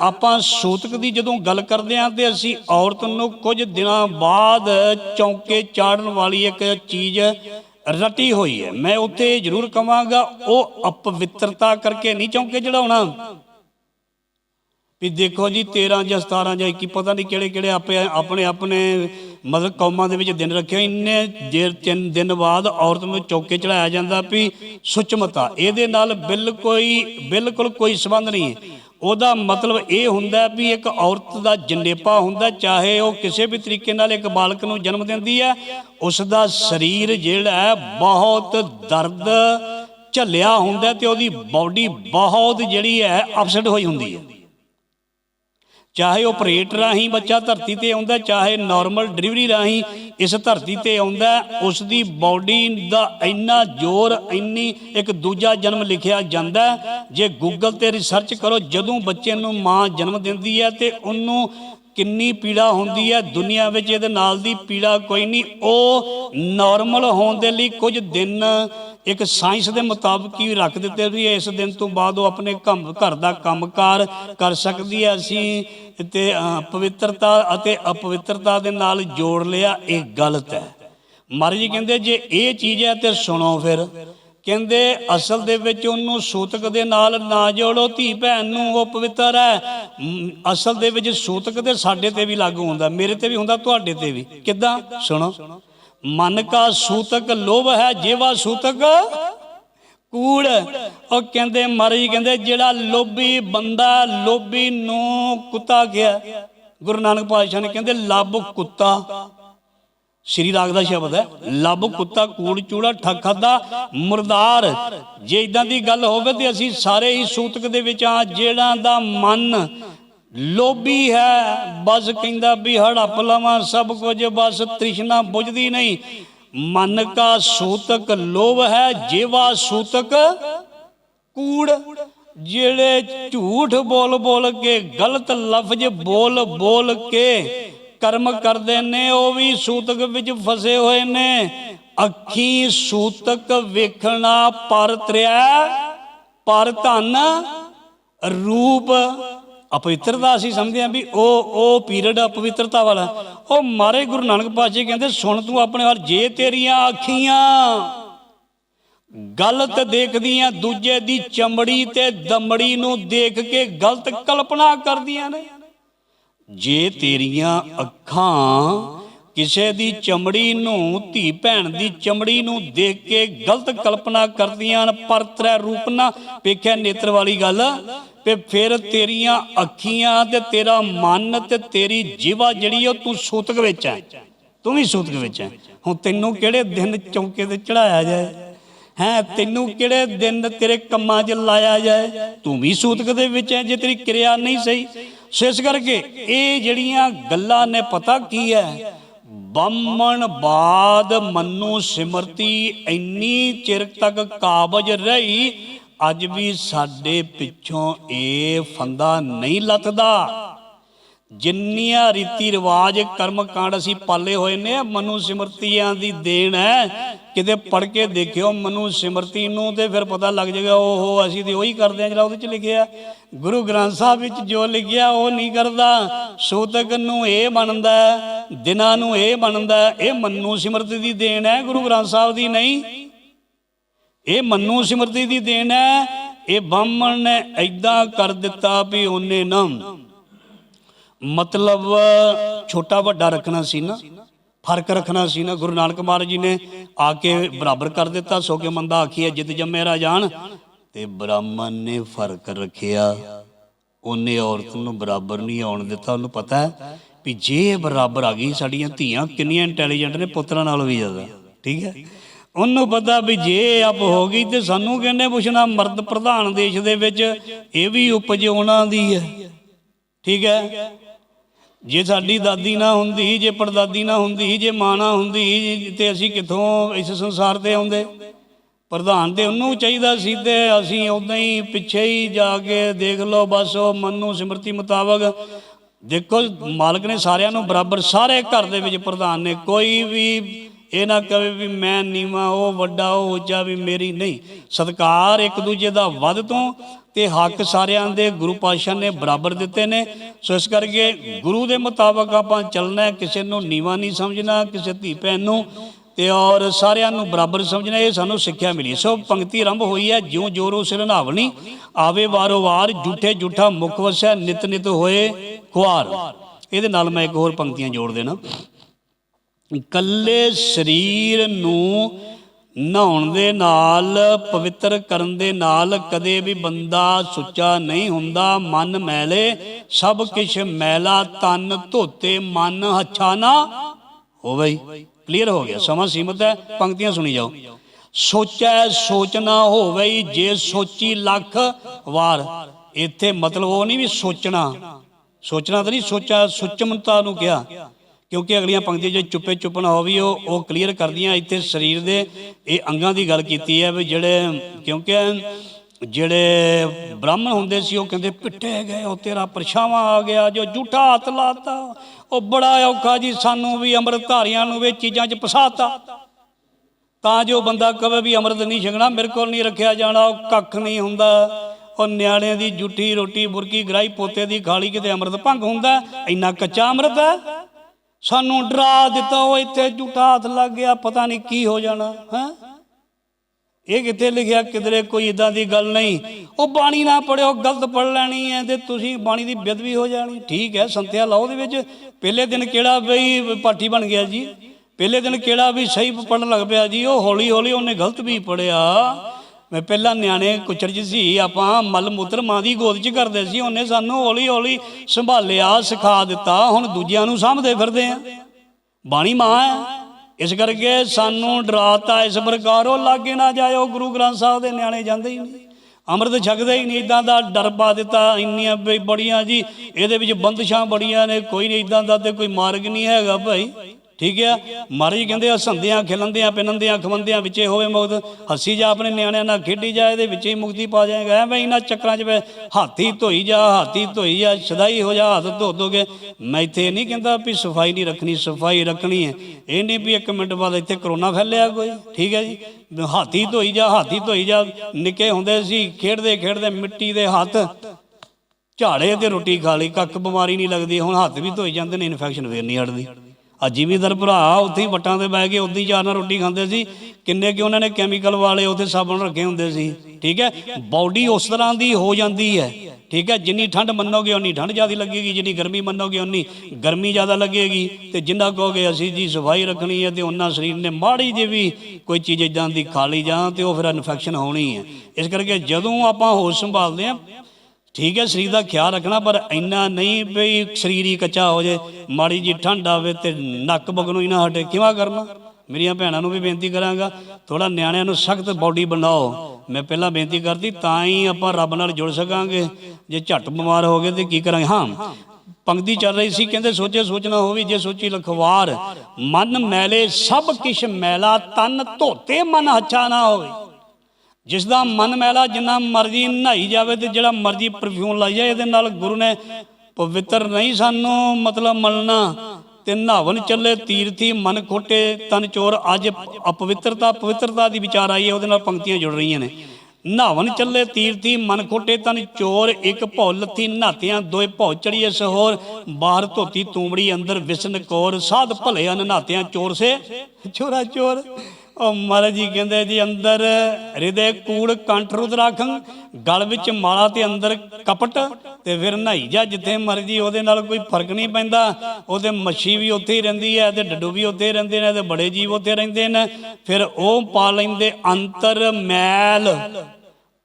ਆਪਾਂ ਸੂਤਕ ਦੀ ਜਦੋਂ ਗੱਲ ਕਰਦੇ ਹਾਂ ਤੇ ਅਸੀਂ ਔਰਤ ਨੂੰ ਕੁਝ ਦਿਨਾਂ ਬਾਅਦ ਚੌਂਕੇ ਚਾੜਨ ਵਾਲੀ ਇੱਕ ਚੀਜ਼ ਰਟੀ ਹੋਈ ਹੈ। ਮੈਂ ਉੱਥੇ ਜ਼ਰੂਰ ਕਵਾਂਗਾ, ਉਹ ਅਪਵਿੱਤਰਤਾ ਕਰਕੇ ਨਹੀਂ ਚੌਂਕੇ ਚੜਾਉਣਾ। ਵੀ ਦੇਖੋ ਜੀ 13 ਜਾਂ 17 ਜਾਂ 21 ਪਤਾ ਨਹੀਂ ਕਿਹੜੇ ਕਿਹੜੇ ਆਪੇ ਆਪਣੇ ਆਪਣੇ ਮਤਲਬ ਕੌਮਾਂ ਦੇ ਵਿੱਚ ਦਿਨ ਰੱਖੇ ਇੰਨੇ ਦੇਰ, ਤਿੰਨ ਦਿਨ ਬਾਅਦ ਔਰਤ ਨੂੰ ਚੌਕੇ ਚੜਾਇਆ ਜਾਂਦਾ ਵੀ ਸੁਚਮਤਾ। ਇਹਦੇ ਨਾਲ ਬਿਲਕੁਲ ਬਿਲਕੁਲ ਕੋਈ ਸੰਬੰਧ ਨਹੀਂ ਉਹਦਾ ਮਤਲਬ ਇਹ ਹੁੰਦਾ ਵੀ ਇੱਕ ਔਰਤ ਦਾ ਜਨੇਪਾ ਹੁੰਦਾ, ਚਾਹੇ ਉਹ ਕਿਸੇ ਵੀ ਤਰੀਕੇ ਨਾਲ ਇੱਕ ਬਾਲਕ ਨੂੰ ਜਨਮ ਦਿੰਦੀ ਹੈ ਉਸ ਦਾ ਸਰੀਰ ਜਿਹੜਾ ਹੈ ਬਹੁਤ ਦਰਦ ਝੱਲਿਆ ਹੁੰਦਾ ਤੇ ਉਹਦੀ ਬਾਡੀ ਬਹੁਤ ਜਿਹੜੀ ਹੈ ਅਪਸੈਟ ਹੋਈ ਹੁੰਦੀ ਹੈ। ਚਾਹੇ ਆਪਰੇਟ ਰਾਹੀਂ ਬੱਚਾ ਧਰਤੀ ਤੇ ਆਉਂਦਾ, ਚਾਹੇ ਨਾਰਮਲ ਡਿਲੀਵਰੀ ਰਾਹੀਂ ਇਸ ਧਰਤੀ ਤੇ ਆਉਂਦਾ ਉਸ ਦੀ ਬਾਡੀ ਦਾ ਇੰਨਾ ਜ਼ੋਰ, ਇੰਨੀ ਇੱਕ ਦੂਜਾ ਜਨਮ ਲਿਖਿਆ ਜਾਂਦਾ ਜੇ ਗੂਗਲ ਤੇ ਰਿਸਰਚ ਕਰੋ, ਜਦੋਂ ਬੱਚੇ ਨੂੰ ਮਾਂ ਜਨਮ ਦਿੰਦੀ ਹੈ ਤੇ ਉਹਨੂੰ ਕਿੰਨੀ ਪੀੜਾ ਹੁੰਦੀ ਹੈ ਦੁਨੀਆ ਵਿੱਚ ਇਹਦੇ ਨਾਲ ਦੀ ਪੀੜਾ ਕੋਈ ਨਹੀਂ। ਉਹ ਨਾਰਮਲ ਹੋਣ ਦੇ ਲਈ ਕੁਝ ਦਿਨ ਇੱਕ ਸਾਇੰਸ ਦੇ ਮੁਤਾਬਕ ਹੀ ਰੱਖ ਦਿੱਤੇ ਵੀ ਇਸ ਦਿਨ ਤੋਂ ਬਾਅਦ ਉਹ ਆਪਣੇ ਕੰਮ, ਘਰ ਦਾ ਕੰਮਕਾਰ ਕਰ ਸਕਦੀ ਹੈ। ਅਸੀਂ ਤੇ ਪਵਿੱਤਰਤਾ ਅਤੇ ਅਪਵਿੱਤਰਤਾ ਦੇ ਨਾਲ ਜੋੜ ਲਿਆ, ਇਹ ਗਲਤ ਹੈ। ਮਹਾਰਾਜ ਜੀ ਕਹਿੰਦੇ, ਜੇ ਇਹ ਚੀਜ਼ ਹੈ ਤੇ ਸੁਣੋ ਫਿਰ। ਕਹਿੰਦੇ, ਅਸਲ ਦੇ ਵਿੱਚ ਉਹਨੂੰ ਸੂਤਕ ਦੇ ਨਾਲ ਨਾ ਜੋੜੋ, ਧੀ ਭੈਣ ਨੂੰ ਉਹ ਪਵਿੱਤਰ ਹੈ। ਅਸਲ ਦੇ ਵਿੱਚ ਸੂਤਕ ਤੇ ਸਾਡੇ ਤੇ ਵੀ ਲਾਗੂ ਹੁੰਦਾ, ਮੇਰੇ ਤੇ ਵੀ ਹੁੰਦਾ, ਤੁਹਾਡੇ ਤੇ ਵੀ। ਕਿੱਦਾਂ? ਸੁਣੋ। ਮਨ ਕਾ ਸੂਤਕ ਲੋਭ ਹੈ, ਜੇਵਾ ਸੂਤਕ ਕੂੜ। ਉਹ ਕਹਿੰਦੇ, ਮਹਾਰਾਜ ਕਹਿੰਦੇ, ਜਿਹੜਾ ਲੋਭੀ ਬੰਦਾ ਲੋਭੀ ਨੂੰ ਕੁੱਤਾ ਗਿਆ ਗੁਰੂ ਨਾਨਕ ਪਾਤਸ਼ਾਹ ਨੇ ਕਹਿੰਦੇ, ਲੱਭ ਕੁੱਤਾ। ਸ਼੍ਰੀ ਰਾਗ ਦਾ ਸ਼ਬਦ ਹੈ, ਲੱਭ ਕੁੱਤਾ ਕੂੜ ਚੂੜਾ ਠੱਗ ਖਾਦਾ ਮੁਰਦਾਰ। ਜੇ ਇਦਾਂ ਦੀ ਗੱਲ ਹੋਵੇ ਤੇ ਅਸੀਂ ਸਾਰੇ ਹੀ ਸੂਤਕ ਦੇ ਵਿੱਚ ਆ ਜਿਹੜਾ ਦਾ ਮਨ ਲੋਭੀ ਹੈ, ਬਸ ਕਹਿੰਦਾ ਵੀ ਹੜੱਪ ਲਵਾਂ, ਸਭ ਕੁਝ ਬਸ ਤ੍ਰਿਸ਼ਨਾ ਬੁਝਦੀ ਨਹੀਂ। ਮਨ ਕਾ ਸੂਤਕ ਲੋਭ ਹੈ, ਜੇਵਾ ਸੂਤਕ ਕੂੜ। ਜਿਹੜੇ ਝੂਠ ਬੋਲ ਬੋਲ ਕੇ, ਗਲਤ ਲਫ਼ਜ਼ ਬੋਲ ਬੋਲ ਕੇ ਕਰਮ ਕਰਦੇ ਨੇ, ਉਹ ਵੀ ਸੂਤਕ ਵਿੱਚ ਫਸੇ ਹੋਏ ਨੇ। ਅੱਖੀ ਸੂਤਕ ਵੇਖਣਾ ਪਰ ਤ੍ਰਿਆ, ਪਰ ਧਨ, ਰੂਪ। ਅਪਵਿੱਤਰਤਾ ਅਸੀਂ ਸਮਝਦੇ ਹਾਂ ਵੀ ਉਹ ਉਹ ਪੀਰੀਅਡ ਅਪਵਿੱਤਰਤਾ ਵਾਲਾ। ਉਹ ਮਾਰੇ ਗੁਰੂ ਨਾਨਕ ਪਾਤਸ਼ਾਹ ਕਹਿੰਦੇ, ਸੁਣ ਤੂੰ ਆਪਣੇ ਹਾਲ ਜੇ ਤੇਰੀਆਂ ਅੱਖੀਆਂ ਗਲਤ ਦੇਖਦੀਆਂ, ਦੂਜੇ ਦੀ ਚਮੜੀ ਤੇ ਦਮੜੀ ਨੂੰ ਦੇਖ ਕੇ ਗਲਤ ਕਲਪਨਾ ਕਰਦੀਆਂ ਨੇ। ਜੇ ਤੇਰੀਆਂ ਅੱਖਾਂ ਕਿਸੇ ਦੀ ਚਮੜੀ ਨੂੰ, ਧੀ ਭੈਣ ਦੀ ਚਮੜੀ ਨੂੰ ਦੇਖ ਕੇ ਗਲਤ ਕਲਪਨਾ ਕਰਦੀਆਂ ਹਨ, ਪਰ ਤ੍ਰੈ ਰੂਪ ਨਾ ਨੇਤਰ ਵਾਲੀ ਗੱਲ, ਤੇ ਫਿਰ ਤੇਰੀਆਂ ਅੱਖੀਆਂ ਤੇ ਤੇਰਾ ਮਨ ਤੇ ਤੇਰੀ ਜੀਵਾ ਜਿਹੜੀ ਉਹ ਤੂੰ ਸੂਤਕ ਵਿੱਚ ਹੈ। ਤੂੰ ਵੀ ਸੂਤਕ ਵਿੱਚ ਹੈ। ਹੁਣ ਤੈਨੂੰ ਕਿਹੜੇ ਦਿਨ ਚੌਂਕੇ ਤੇ ਚੜਾਇਆ ਜਾਏ? ਹੈ, ਤੈਨੂੰ ਕਿਹੜੇ ਦਿਨ ਤੇਰੇ ਕੰਮਾਂ 'ਚ ਲਾਇਆ ਜਾਏ? ਤੂੰ ਵੀ ਸੂਤਕ ਦੇ ਵਿੱਚ ਹੈ, ਜੇ ਤੇਰੀ ਕਿਰਿਆ ਨਹੀਂ ਸਹੀ। ਸੋ ਇਸ ਕਰਕੇ ਇਹ ਜਿਹੜੀਆਂ ਗੱਲਾਂ ਨੇ ਪਤਾ ਕੀ ਹੈ? ਬੰਮਣ ਬਾਦ ਮੰਨੂ ਸਿਮਰਤੀ ਇੰਨੀ ਚਿਰ ਤੱਕ ਕਾਬਜ ਰਹੀ, ਅੱਜ ਵੀ ਸਾਡੇ ਪਿੱਛੋਂ ਇਹ ਫੰਦਾ ਨਹੀਂ ਲੱਥਦਾ। ਜਿੰਨੀਆਂ ਰੀਤੀ ਰਿਵਾਜ ਕਰਮ ਕਾਂਡ ਅਸੀਂ ਪਾਲੇ ਹੋਏ ਨੇ, ਮਨੂ ਸਿਮਰਤੀਆਂ ਦੀ ਦੇਣ ਹੈ। ਕਿਤੇ ਪੜ ਕੇ ਦੇਖਿਓ ਮਨੂ ਸਿਮਰਤੀ ਨੂੰ ਤੇ ਫਿਰ ਪਤਾ ਲੱਗ ਜਾਏਗਾ, ਓਹੋ, ਅਸੀਂ ਤੇ ਉਹੀ ਕਰਦੇ ਆ ਜਿਹੜਾ ਉਹਦੇ ਚ ਲਿਖਿਆ। ਗੁਰੂ ਗ੍ਰੰਥ ਸਾਹਿਬ ਵਿੱਚ ਜੋ ਲਿਖਿਆ, ਉਹ ਨਹੀਂ ਕਰਦਾ। ਸੂਤਕ ਨੂੰ ਇਹ ਬਣਦਾ, ਦਿਨਾਂ ਨੂੰ ਇਹ ਬਣਦਾ, ਇਹ ਮਨੂ ਸਿਮਰਤੀ ਦੀ ਦੇਣ ਹੈ ਗੁਰੂ ਗ੍ਰੰਥ ਸਾਹਿਬ ਦੀ ਨਹੀਂ। ਇਹ ਮੰਨੂ ਸਿਮਰਤੀ ਦੀ ਦੇਣ ਹੈ, ਇਹ ਬਾਹਮਣ ਨੇ ਐਦਾਂ ਕਰ ਦਿੱਤਾ ਵੀ ਉਹਨੇ ਨਾ ਮਤਲਬ ਛੋਟਾ ਵੱਡਾ ਰੱਖਣਾ ਸੀ ਨਾ, ਫ਼ਰਕ ਰੱਖਣਾ ਸੀ ਨਾ। ਗੁਰੂ ਨਾਨਕ ਮਹਾਰਾਜ ਜੀ ਨੇ ਆ ਕੇ ਬਰਾਬਰ ਕਰ ਦਿੱਤਾ, ਸੋ ਕੇ ਮੰਦਾ ਆਖੀਏ ਜਿੱਤ ਜੰਮੇ ਰਾਜਾਨ ਤੇ ਬ੍ਰਾਹਮਣ ਨੇ ਫ਼ਰਕ ਰੱਖਿਆ। ਉਹਨੇ ਔਰਤ ਨੂੰ ਬਰਾਬਰ ਨਹੀਂ ਆਉਣ ਦਿੱਤਾ। ਉਹਨੂੰ ਪਤਾ ਹੈ ਵੀ ਜੇ ਬਰਾਬਰ ਆ ਗਈ, ਸਾਡੀਆਂ ਧੀਆਂ ਕਿੰਨੀਆਂ ਇੰਟੈਲੀਜੈਂਟ ਨੇ, ਪੁੱਤਰਾਂ ਨਾਲ ਵੀ ਜ਼ਿਆਦਾ। ਠੀਕ ਹੈ? ਉਹਨੂੰ ਪਤਾ ਵੀ ਜੇ ਆਪ ਹੋ ਗਈ ਤੇ ਸਾਨੂੰ ਕਹਿੰਦੇ ਪੁੱਛਣਾ? ਮਰਦ ਪ੍ਰਧਾਨ ਦੇਸ਼ ਦੇ ਵਿੱਚ, ਇਹ ਵੀ ਉਪਜ ਉਹਨਾਂ ਦੀ ਹੈ। ਠੀਕ ਹੈ? ਜੇ ਸਾਡੀ ਦਾਦੀ ਨਾ ਹੁੰਦੀ, ਜੇ ਪੜਦਾਦੀ ਨਾ ਹੁੰਦੀ, ਜੇ ਮਾਂ ਨਾ ਹੁੰਦੀ, ਤੇ ਅਸੀਂ ਕਿੱਥੋਂ ਇਸ ਸੰਸਾਰ ਤੇ ਆਉਂਦੇ? ਪ੍ਰਧਾਨ ਤੇ ਉਹਨੂੰ ਚਾਹੀਦਾ ਸੀ ਤੇ ਅਸੀਂ ਉਦਾਂ ਹੀ ਪਿੱਛੇ ਹੀ ਜਾ ਕੇ ਦੇਖ ਲਓ, ਬਸ ਉਹ ਮਨ ਨੂੰ ਸਿਮਰਤੀ ਮੁਤਾਬਕ। ਦੇਖੋ, ਮਾਲਕ ਨੇ ਸਾਰਿਆਂ ਨੂੰ ਬਰਾਬਰ ਸਾਰੇ ਘਰ ਦੇ ਵਿੱਚ ਪ੍ਰਧਾਨ ਨੇ, ਕੋਈ ਵੀ ਇਹ ਨਾ ਕਵੇ ਵੀ ਮੈਂ ਨੀਵਾ, ਉਹ ਵੱਡਾ, ਉਹ ਉੱਚਾ, ਵੀ ਮੇਰੀ ਨਹੀਂ। ਸਤਕਾਰ ਇੱਕ ਦੂਜੇ ਦਾ ਵੱਧ ਤੋਂ ਤੇ ਹੱਕ ਸਾਰਿਆਂ ਦੇ ਗੁਰੂ ਪਾਤਸ਼ਾਹ ਨੇ ਬਰਾਬਰ ਦਿੱਤੇ ਨੇ। ਸੋ ਇਸ ਕਰਕੇ ਗੁਰੂ ਦੇ ਮੁਤਾਬਕ ਆਪਾਂ ਚੱਲਣਾ ਕਿਸੇ ਨੂੰ ਨੀਵਾ ਨਹੀਂ ਸਮਝਣਾ, ਕਿਸੇ ਧੀ ਭੈਣ ਨੂੰ। ਤੇ ਔਰ ਸਾਰਿਆਂ ਨੂੰ ਬਰਾਬਰ ਸਮਝਣਾ, ਇਹ ਸਾਨੂੰ ਸਿੱਖਿਆ ਮਿਲੀ। ਸੋ ਪੰਕਤੀ ਆਰੰਭ ਹੋਈ ਹੈ, ਜਿਉ ਜੋਰੋ ਸਿਰ ਨਾਵਣੀ ਆਵੇ ਵਾਰੋ ਵਾਰ, ਝੂਠੇ ਝੂਠਾ ਮੁਖ ਵਸੈ ਨਿਤ ਨਿਤ ਹੋਏ ਖੁਆਰ। ਇਹਦੇ ਨਾਲ ਮੈਂ ਇੱਕ ਹੋਰ ਪੰਕਤੀਆਂ ਜੋੜ ਦੇਣਾ। ਇਕੱਲੇ ਸਰੀਰ ਨੂੰ ਨਹਾਉਣ ਦੇ ਨਾਲ, ਪਵਿੱਤਰ ਕਰਨ ਦੇ ਨਾਲ ਕਦੇ ਵੀ ਬੰਦਾ ਸੁੱਚਾ ਨਹੀਂ ਹੁੰਦਾ। ਮਨ ਮੈਲੇ, ਸਭ ਕਿਛ ਮੈਲਾ, ਤਨ ਧੋਤੇ, ਮਨ ਹੱਛਾ ਨਾ ਹੋਵੇ। ਕਲੀਅਰ ਹੋ ਗਿਆ, ਸਮਾਂ ਸੀਮਤ ਹੈ। ਪੰਕਤੀਆਂ ਸੁਣੀ ਜਾਓ। ਸੋਚੈ ਸੋਚਣਾ ਹੋਵੇ, ਜੇ ਸੋਚੀ ਲੱਖ ਵਾਰ। ਇੱਥੇ ਮਤਲਬ ਉਹ ਨਹੀਂ ਵੀ ਸੋਚਣਾ। ਸੋਚਣਾ ਤਾਂ ਨਹੀਂ, ਸੋਚਾ ਸੁਚਮਤਾ ਨੂੰ ਕਿਹਾ। ਕਿਉਂਕਿ ਅਗਲੀਆਂ ਪੰਕਤੀਆਂ ਜੇ ਚੁੱਪੇ ਚੁੱਪ ਨਾ ਹੋਵੀ ਉਹ ਉਹ ਕਲੀਅਰ ਕਰਦੀਆਂ ਇੱਥੇ ਸਰੀਰ ਦੇ। ਇਹ ਅੰਗਾਂ ਦੀ ਗੱਲ ਕੀਤੀ ਹੈ ਵੀ ਜਿਹੜੇ ਕਿਉਂਕਿ ਜਿਹੜੇ ਬ੍ਰਾਹਮਣ ਹੁੰਦੇ ਸੀ, ਉਹ ਕਹਿੰਦੇ, ਪਿੱਟੇ ਗਏ, ਉਹ ਤੇਰਾ ਪਰਛਾਵਾਂ ਆ ਗਿਆ, ਜੋ ਝੂਠਾ ਹੱਥ ਲਾਤਾ, ਉਹ ਬੜਾ ਔਖਾ ਜੀ, ਸਾਨੂੰ ਵੀ ਅੰਮ੍ਰਿਤ ਧਾਰੀਆਂ ਨੂੰ ਵੀ ਚੀਜ਼ਾਂ 'ਚ ਫਸਾਤਾ। ਤਾਂ ਜੋ ਬੰਦਾ ਕਵੇ ਵੀ ਅੰਮ੍ਰਿਤ ਨਹੀਂ ਛਕਣਾ, ਮੇਰੇ ਕੋਲ ਨਹੀਂ ਰੱਖਿਆ ਜਾਣਾ, ਉਹ ਕੱਖ ਨਹੀਂ ਹੁੰਦਾ। ਉਹ ਨਿਆਣਿਆਂ ਦੀ ਜੁੱਠੀ ਰੋਟੀ, ਬੁਰਕੀ, ਗਰਾਈ ਪੋਤੇ ਦੀ ਖਾਲੀ ਕਿਤੇ ਅੰਮ੍ਰਿਤ ਭੰਗ ਹੁੰਦਾ। ਇੰਨਾ ਕੱਚਾ ਅੰਮ੍ਰਿਤ ਹੈ। ਸਾਨੂੰ ਡਰਾ ਦਿੱਤਾ ਉਹ ਇੱਥੇ ਝੂਠਾ ਹੱਥ ਲੱਗ ਗਿਆ, ਪਤਾ ਨਹੀਂ ਕੀ ਹੋ ਜਾਣਾ, ਹੈ? ਇਹ ਕਿੱਥੇ ਲਿਖਿਆ, ਕਿਧਰੇ ਕੋਈ ਇਦਾਂ ਦੀ ਗੱਲ ਨਹੀਂ। ਉਹ ਬਾਣੀ ਨਾ ਪੜਿਓ, ਗਲਤ ਪੜ ਲੈਣੀ ਹੈ ਤੇ ਤੁਸੀਂ ਬਾਣੀ ਦੀ ਬੇਦਬੀ ਹੋ ਜਾਣੀ। ਠੀਕ ਹੈ, ਸੰਥਿਆ ਲਾਓ ਦੇ ਵਿੱਚ। ਪਹਿਲੇ ਦਿਨ ਕਿਹੜਾ ਬਈ ਪਾਠੀ ਬਣ ਗਿਆ ਜੀ? ਪਹਿਲੇ ਦਿਨ ਕਿਹੜਾ ਵੀ ਸਹੀ ਪੜਨ ਲੱਗ ਪਿਆ ਜੀ? ਉਹ ਹੌਲੀ ਹੌਲੀ ਉਹਨੇ ਗਲਤ ਵੀ ਪੜਿਆ ਮੈਂ ਪਹਿਲਾਂ ਨਿਆਣੇ ਕੁਚਰ ਚ ਸੀ, ਆਪਾਂ ਮਲ ਮੂਤਰ ਮਾਂ ਦੀ ਗੋਦ ਚ ਕਰਦੇ ਸੀ, ਉਹਨੇ ਸਾਨੂੰ ਹੌਲੀ ਹੌਲੀ ਸੰਭਾਲਿਆ, ਸਿਖਾ ਦਿੱਤਾ, ਹੁਣ ਦੂਜਿਆਂ ਨੂੰ ਸਾਂਭਦੇ ਫਿਰਦੇ ਆ। ਬਾਣੀ ਮਾਂ ਹੈ। ਇਸ ਕਰਕੇ ਸਾਨੂੰ ਡਰਾਤਾ ਇਸ ਪ੍ਰਕਾਰ, ਉਹ ਲਾਗੇ ਨਾ ਜਾਇਓ, ਗੁਰੂ ਗ੍ਰੰਥ ਸਾਹਿਬ ਦੇ ਨਿਆਣੇ ਜਾਂਦੇ ਹੀ ਨਹੀਂ। ਅੰਮ੍ਰਿਤ ਛਕਦੇ ਹੀ ਨਹੀਂ ਇਦਾਂ ਦਾ ਡਰ ਪਾ ਦਿੱਤਾ, ਇੰਨੀਆਂ ਵੀ ਬੜੀਆਂ ਜੀ, ਇਹਦੇ ਵਿੱਚ ਬੰਦਸ਼ਾਂ ਬੜੀਆਂ ਨੇ, ਕੋਈ ਨਹੀਂ ਇਦਾਂ ਦਾ ਤੇ ਕੋਈ ਮਾਰਗ ਨਹੀਂ ਹੈਗਾ ਭਾਈ। ਠੀਕ ਹੈ ਮਹਾਰਾਜ ਕਹਿੰਦੇ ਆ ਹਸੰਦਿਆਂ ਖਿਲੰਦਿਆਂ ਪਿਨੰਦਿਆਂ ਖਵੰਦਿਆਂ, ਵਿੱਚੇ ਹੋਵੇ ਮੁਕਤ। ਹੱਸੀ ਜਾ ਆਪਣੇ ਨਿਆਣਿਆਂ ਨਾਲ, ਖੇਡੀ ਜਾ, ਇਹਦੇ ਵਿੱਚ ਹੀ ਮੁਕਤੀ ਪਾ ਜਾਏਗਾ। ਐਵੇਂ ਇਹਨਾਂ ਚੱਕਰਾਂ 'ਚ ਵੇ ਹਾਥੀ ਧੋਈ ਜਾ, ਹਾਥੀ ਧੋਈ ਜਾ ਸਦਾਈ ਹੋ ਜਾ, ਹੱਥ ਧੋ ਦੋਗੇ ਮੈਂ ਇੱਥੇ ਨਹੀਂ ਕਹਿੰਦਾ ਵੀ ਸਫ਼ਾਈ ਨਹੀਂ ਰੱਖਣੀ, ਸਫ਼ਾਈ ਰੱਖਣੀ ਹੈ। ਇਹ ਨਹੀਂ ਵੀ ਇੱਕ ਮਿੰਟ ਬਾਅਦ ਇੱਥੇ ਕਰੋਨਾ ਫੈਲਿਆ ਕੋਈ। ਠੀਕ ਹੈ ਜੀ? ਹਾਥੀ ਧੋਈ ਜਾ, ਹਾਥੀ ਧੋਈ ਜਾ। ਨਿੱਕੇ ਹੁੰਦੇ ਸੀ, ਖੇਡਦੇ ਖੇਡਦੇ ਮਿੱਟੀ ਦੇ ਹੱਥ। ਝਾੜੇ ਤੇ ਰੋਟੀ ਖਾ ਲਈ, ਕੱਖ ਬਿਮਾਰੀ ਨਹੀਂ ਲੱਗਦੀ। ਹੁਣ ਹੱਥ ਵੀ ਧੋਈ ਜਾਂਦੇ ਨੇ, ਇਨਫੈਕਸ਼ਨ ਫੇਰ ਨਹੀਂ ਹਟਦੀ। ਆ ਜ਼ਿਮੀਂਦਾਰ ਭਰਾ ਉੱਥੇ ਹੀ ਵੱਟਾਂ ਤੇ ਬਹਿ ਕੇ ਉੱਦੀ ਚਾਰ ਨਾਲ ਰੋਟੀ ਖਾਂਦੇ ਸੀ। ਕਿੰਨੇ ਕਿ ਉਹਨਾਂ ਨੇ ਕੈਮੀਕਲ ਵਾਲੇ ਉੱਥੇ ਸਾਬਣ ਰੱਖੇ ਹੁੰਦੇ ਸੀ। ਠੀਕ ਹੈ? ਬਾਡੀ ਉਸ ਤਰ੍ਹਾਂ ਦੀ ਹੋ ਜਾਂਦੀ ਹੈ। ਠੀਕ ਹੈ? ਜਿੰਨੀ ਠੰਡ ਮੰਨੋਗੇ ਉਨੀ ਠੰਡ ਜ਼ਿਆਦਾ ਲੱਗੇਗੀ, ਜਿੰਨੀ ਗਰਮੀ ਮੰਨੋਗੇ ਉਨੀ ਗਰਮੀ ਜ਼ਿਆਦਾ ਲੱਗੇਗੀ। ਤੇ ਜਿੰਨਾ ਕਹੋਗੇ ਅਸੀਂ ਜੀ ਸਫ਼ਾਈ ਰੱਖਣੀ ਹੈ ਤੇ ਉਹਨਾਂ ਸਰੀਰ ਨੇ ਮਾੜੀ ਜਿਹੀ ਵੀ ਕੋਈ ਚੀਜ਼ ਇਦਾਂ ਦੀ ਖਾ ਲਈ ਜਾਂ ਤੇ ਉਹ ਫਿਰ ਇਨਫੈਕਸ਼ਨ ਹੋਣੀ ਹੈ। ਇਸ ਕਰਕੇ ਜਦੋਂ ਆਪਾਂ ਹੋਸ਼ ਸੰਭਾਲਦੇ ਹਾਂ ਠੀਕ ਹੈ, ਸਰੀਰ ਦਾ ਖਿਆਲ ਰੱਖਣਾ, ਪਰ ਇੰਨਾ ਨਹੀਂ ਵੀ ਸਰੀਰ ਹੀ ਕੱਚਾ ਹੋ ਜੇ। ਮਾੜੀ ਜੀ ਠੰਡ ਆਵੇ ਤੇ ਨੱਕ ਬਗਨੋਂ ਹੀ ਨਾ ਹਟੇ। ਕਿਵੇਂ ਕਰਨਾ? ਮੇਰੀਆਂ ਭੈਣਾਂ ਨੂੰ ਵੀ ਬੇਨਤੀ ਕਰਾਂਗਾ ਥੋੜਾ ਨਿਆਣਿਆਂ ਨੂੰ ਸਖਤ ਬਾਡੀ ਬਣਾਓ। ਮੈਂ ਪਹਿਲਾਂ ਬੇਨਤੀ ਕਰਤੀ, ਤਾਂ ਹੀ ਆਪਾਂ ਰੱਬ ਨਾਲ ਜੁੜ ਸਕਾਂਗੇ। ਜੇ ਝੱਟ ਬਿਮਾਰ ਹੋ ਗਏ ਤੇ ਕੀ ਕਰਾਂਗੇ? ਹਾਂ, ਪੰਕਤੀ ਚੱਲ ਰਹੀ ਸੀ, ਕਹਿੰਦੇ ਸੋਚੇ ਸੋਚਣਾ ਹੋਵੇ, ਜੇ ਸੋਚੀ ਲਖਵਾਰ, ਮਨ ਮੈਲੇ ਸਭ ਕਿਛ ਮੈਲਾ, ਤਨ ਧੋਤੇ ਮਨ ਹੱਛਾ ਨਾ ਹੋਵੇ। ਜਿਸ ਦਾ ਮਨ ਮੈਲਾ ਜਿੰਨਾ ਮਰਜ਼ੀ ਨਹਾਈ ਜਾਵੇ ਤੇ ਜਿਹੜਾ ਮਰਜ਼ੀ ਪਰਫਿਊਮ ਲਾਈ ਜਾਏ, ਇਹਦੇ ਨਾਲ ਗੁਰੂ ਨੇ ਪਵਿੱਤਰ ਨਹੀਂ ਸਾਨੂੰ ਮਤਲਬ ਮੰਨਣਾ ਤੇ ਨਹਾਵਨ ਚੱਲੇ ਤੀਰਥੀ ਮਨ ਖੋਟੇ ਤਨ ਚੋਰ, ਅੱਜ ਅਪਵਿੱਤਰਤਾ, ਪਵਿੱਤਰਤਾ ਦੀ ਵਿਚਾਰ ਆਈ ਹੈ, ਉਹਦੇ ਨਾਲ ਪੰਕਤੀਆਂ ਜੁੜ ਰਹੀਆਂ ਨੇ। ਨਹਾਵਨ ਚੱਲੇ ਤੀਰਥੀ ਮਨ ਖੋਟੇ ਤਨ ਚੋਰ, ਇੱਕ ਭੌ ਲੱਥੀ ਨਹਾਤਿਆਂ ਦੋਏ ਭੌ ਚੜੀਏ ਸਹੋਰ, ਬਾਹਰ ਧੋਤੀ ਤੂੰਬੜੀ ਅੰਦਰ ਵਿਸਨ ਕੋਰ, ਸਾਧ ਭਲੇ ਹਨ ਨਹਾਤਿਆਂ ਚੋਰ ਸੇ। ਚੋਰਾ ਚੋਰ। ਉਹ ਮਹਾਰਾਜ ਜੀ ਕਹਿੰਦੇ ਜੀ ਅੰਦਰ ਹਿਰਦੇ ਕੂੜ ਕੰਠ ਰੁਦ ਰਾਖੰ, ਗਲ ਵਿੱਚ ਮਾਲਾ ਤੇ ਅੰਦਰ ਕਪਟ ਤੇ ਫਿਰ ਨਹਾਈ ਜਾ, ਜਿੱਥੇ ਮਰਜ਼ੀ ਉਹਦੇ ਨਾਲ ਕੋਈ ਫ਼ਰਕ ਨਹੀਂ ਪੈਂਦਾ। ਉਹਦੇ ਮੱਛੀ ਵੀ ਉੱਥੇ ਹੀ ਰਹਿੰਦੀ ਹੈ ਤੇ ਡੱਡੂ ਵੀ ਉੱਥੇ ਹੀ ਰਹਿੰਦੇ ਨੇ ਤੇ ਬੜੇ ਜੀਵ ਉੱਥੇ ਰਹਿੰਦੇ ਨੇ। ਫਿਰ ਉਹ ਪਾ ਲੈਂਦੇ ਅੰਤਰ ਮੈਲ।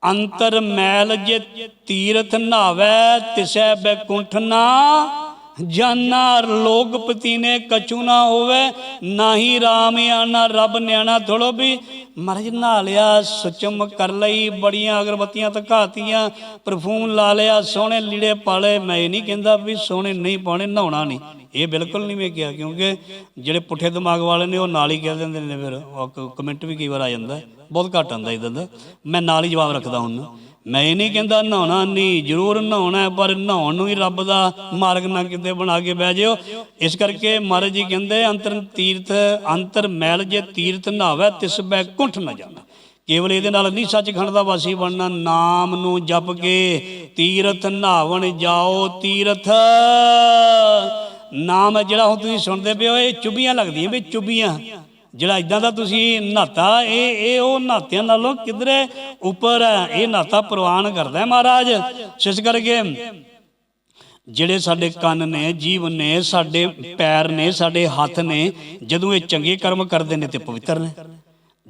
ਅੰਤਰ ਮੈਲ ਜੇ ਤੀਰਥ ਨਾਵੇ ਤਿਸੈ ਬੈਕੁੰਠ ਨਾ ਜਾਨਾ ਲੋਕਪਤੀ ਨੇ ਕਛੂ ਨਾ ਹੋਵੇ ਨਾਹੀ ਰਾਮ ਆਣਾ ਰੱਬ ਨਿਆਣਾ ਥੋੜੋ ਵੀ। ਮਹਾਰਾਜ ਨਹਾ ਲਿਆ, ਸੁਚਮ ਕਰ ਲਈ, ਬੜੀਆਂ ਅਗਰਬੱਤੀਆਂ ਤਕਾਤੀਆਂ ਪਰਫੂਮ ਲਾ ਲਿਆ, ਸੋਹਣੇ ਲੀੜੇ ਪਾਲੇ। ਮੈਂ ਇਹ ਨਹੀਂ ਕਹਿੰਦਾ ਵੀ ਸੋਹਣੇ ਨਹੀਂ ਪਾਉਣੇ, ਨਹਾਉਣਾ ਨਹੀਂ। ਇਹ ਬਿਲਕੁਲ ਨਹੀਂ ਮੈਂ ਕਿਹਾ, ਕਿਉਂਕਿ ਜਿਹੜੇ ਪੁੱਠੇ ਦਿਮਾਗ ਵਾਲੇ ਨੇ, ਉਹ ਨਾਲ ਹੀ ਕਹਿ ਦਿੰਦੇ ਨੇ, ਫਿਰ ਕਮੈਂਟ ਵੀ ਕਈ ਵਾਰ ਆ ਜਾਂਦਾ ਬਹੁਤ ਘੱਟ ਆਉਂਦਾ ਇਦਾਂ ਦਾ। ਮੈਂ ਨਾਲ ਹੀ ਜਵਾਬ ਰੱਖਦਾ ਹੁਣ ਮੈਂ ਇਹ ਨਹੀਂ ਕਹਿੰਦਾ ਨਹਾਉਣਾ ਨਹੀਂ, ਜ਼ਰੂਰ ਨਹਾਉਣਾ ਪਰ ਨਹਾਉਣ ਨੂੰ ਹੀ ਰੱਬ ਦਾ ਮਾਰਗ ਨਾ ਕਿਤੇ ਬਣਾ ਕੇ ਬਹਿ ਜਿਓ। ਇਸ ਕਰਕੇ ਮਹਾਰਾਜ ਜੀ ਕਹਿੰਦੇ, ਅੰਤਰ ਤੀਰਥ, ਅੰਤਰ ਮੈਲ ਜੇ ਤੀਰਥ ਨਹਾਵੇ, ਤਿਸ ਬੈ ਕੁੰਠ ਨਾ ਜਾਣਾ। ਕੇਵਲ ਇਹਦੇ ਨਾਲ ਨਹੀਂ ਸੱਚਖੰਡ ਦਾ ਵਾਸੀ ਬਣਨਾ, ਨਾਮ ਨੂੰ ਜਪ ਕੇ ਤੀਰਥ ਨਹਾਵਣ ਜਾਓ, ਤੀਰਥ। ਨਾਮ ਜਿਹੜਾ ਹੁਣ ਤੁਸੀਂ ਸੁਣਦੇ ਪਿਓ ਇਹ ਚੁੱਭੀਆਂ ਲੱਗਦੀਆਂ ਵੀ ਚੁੱਭੀਆਂ। ਜਿਹੜਾ ਇਦਾਂ ਦਾ ਤੁਸੀਂ ਨਹਾਤਾ, ਇਹ ਇਹ ਉਹ ਨਹਾਤਿਆਂ ਨਾਲੋਂ ਕਿਧਰੇ ਉੱਪਰ ਹੈ? ਇਹ ਨਾਤਾ ਪ੍ਰਵਾਨ ਕਰਦਾ ਮਹਾਰਾਜ। ਇਸ ਕਰਕੇ ਜਿਹੜੇ ਸਾਡੇ ਕੰਨ ਨੇ ਜੀਵ ਨੇ, ਸਾਡੇ ਪੈਰ ਨੇ, ਸਾਡੇ ਹੱਥ ਨੇ, ਜਦੋਂ ਇਹ ਚੰਗੇ ਕਰਮ ਕਰਦੇ ਨੇ ਤੇ ਪਵਿੱਤਰ ਨੇ।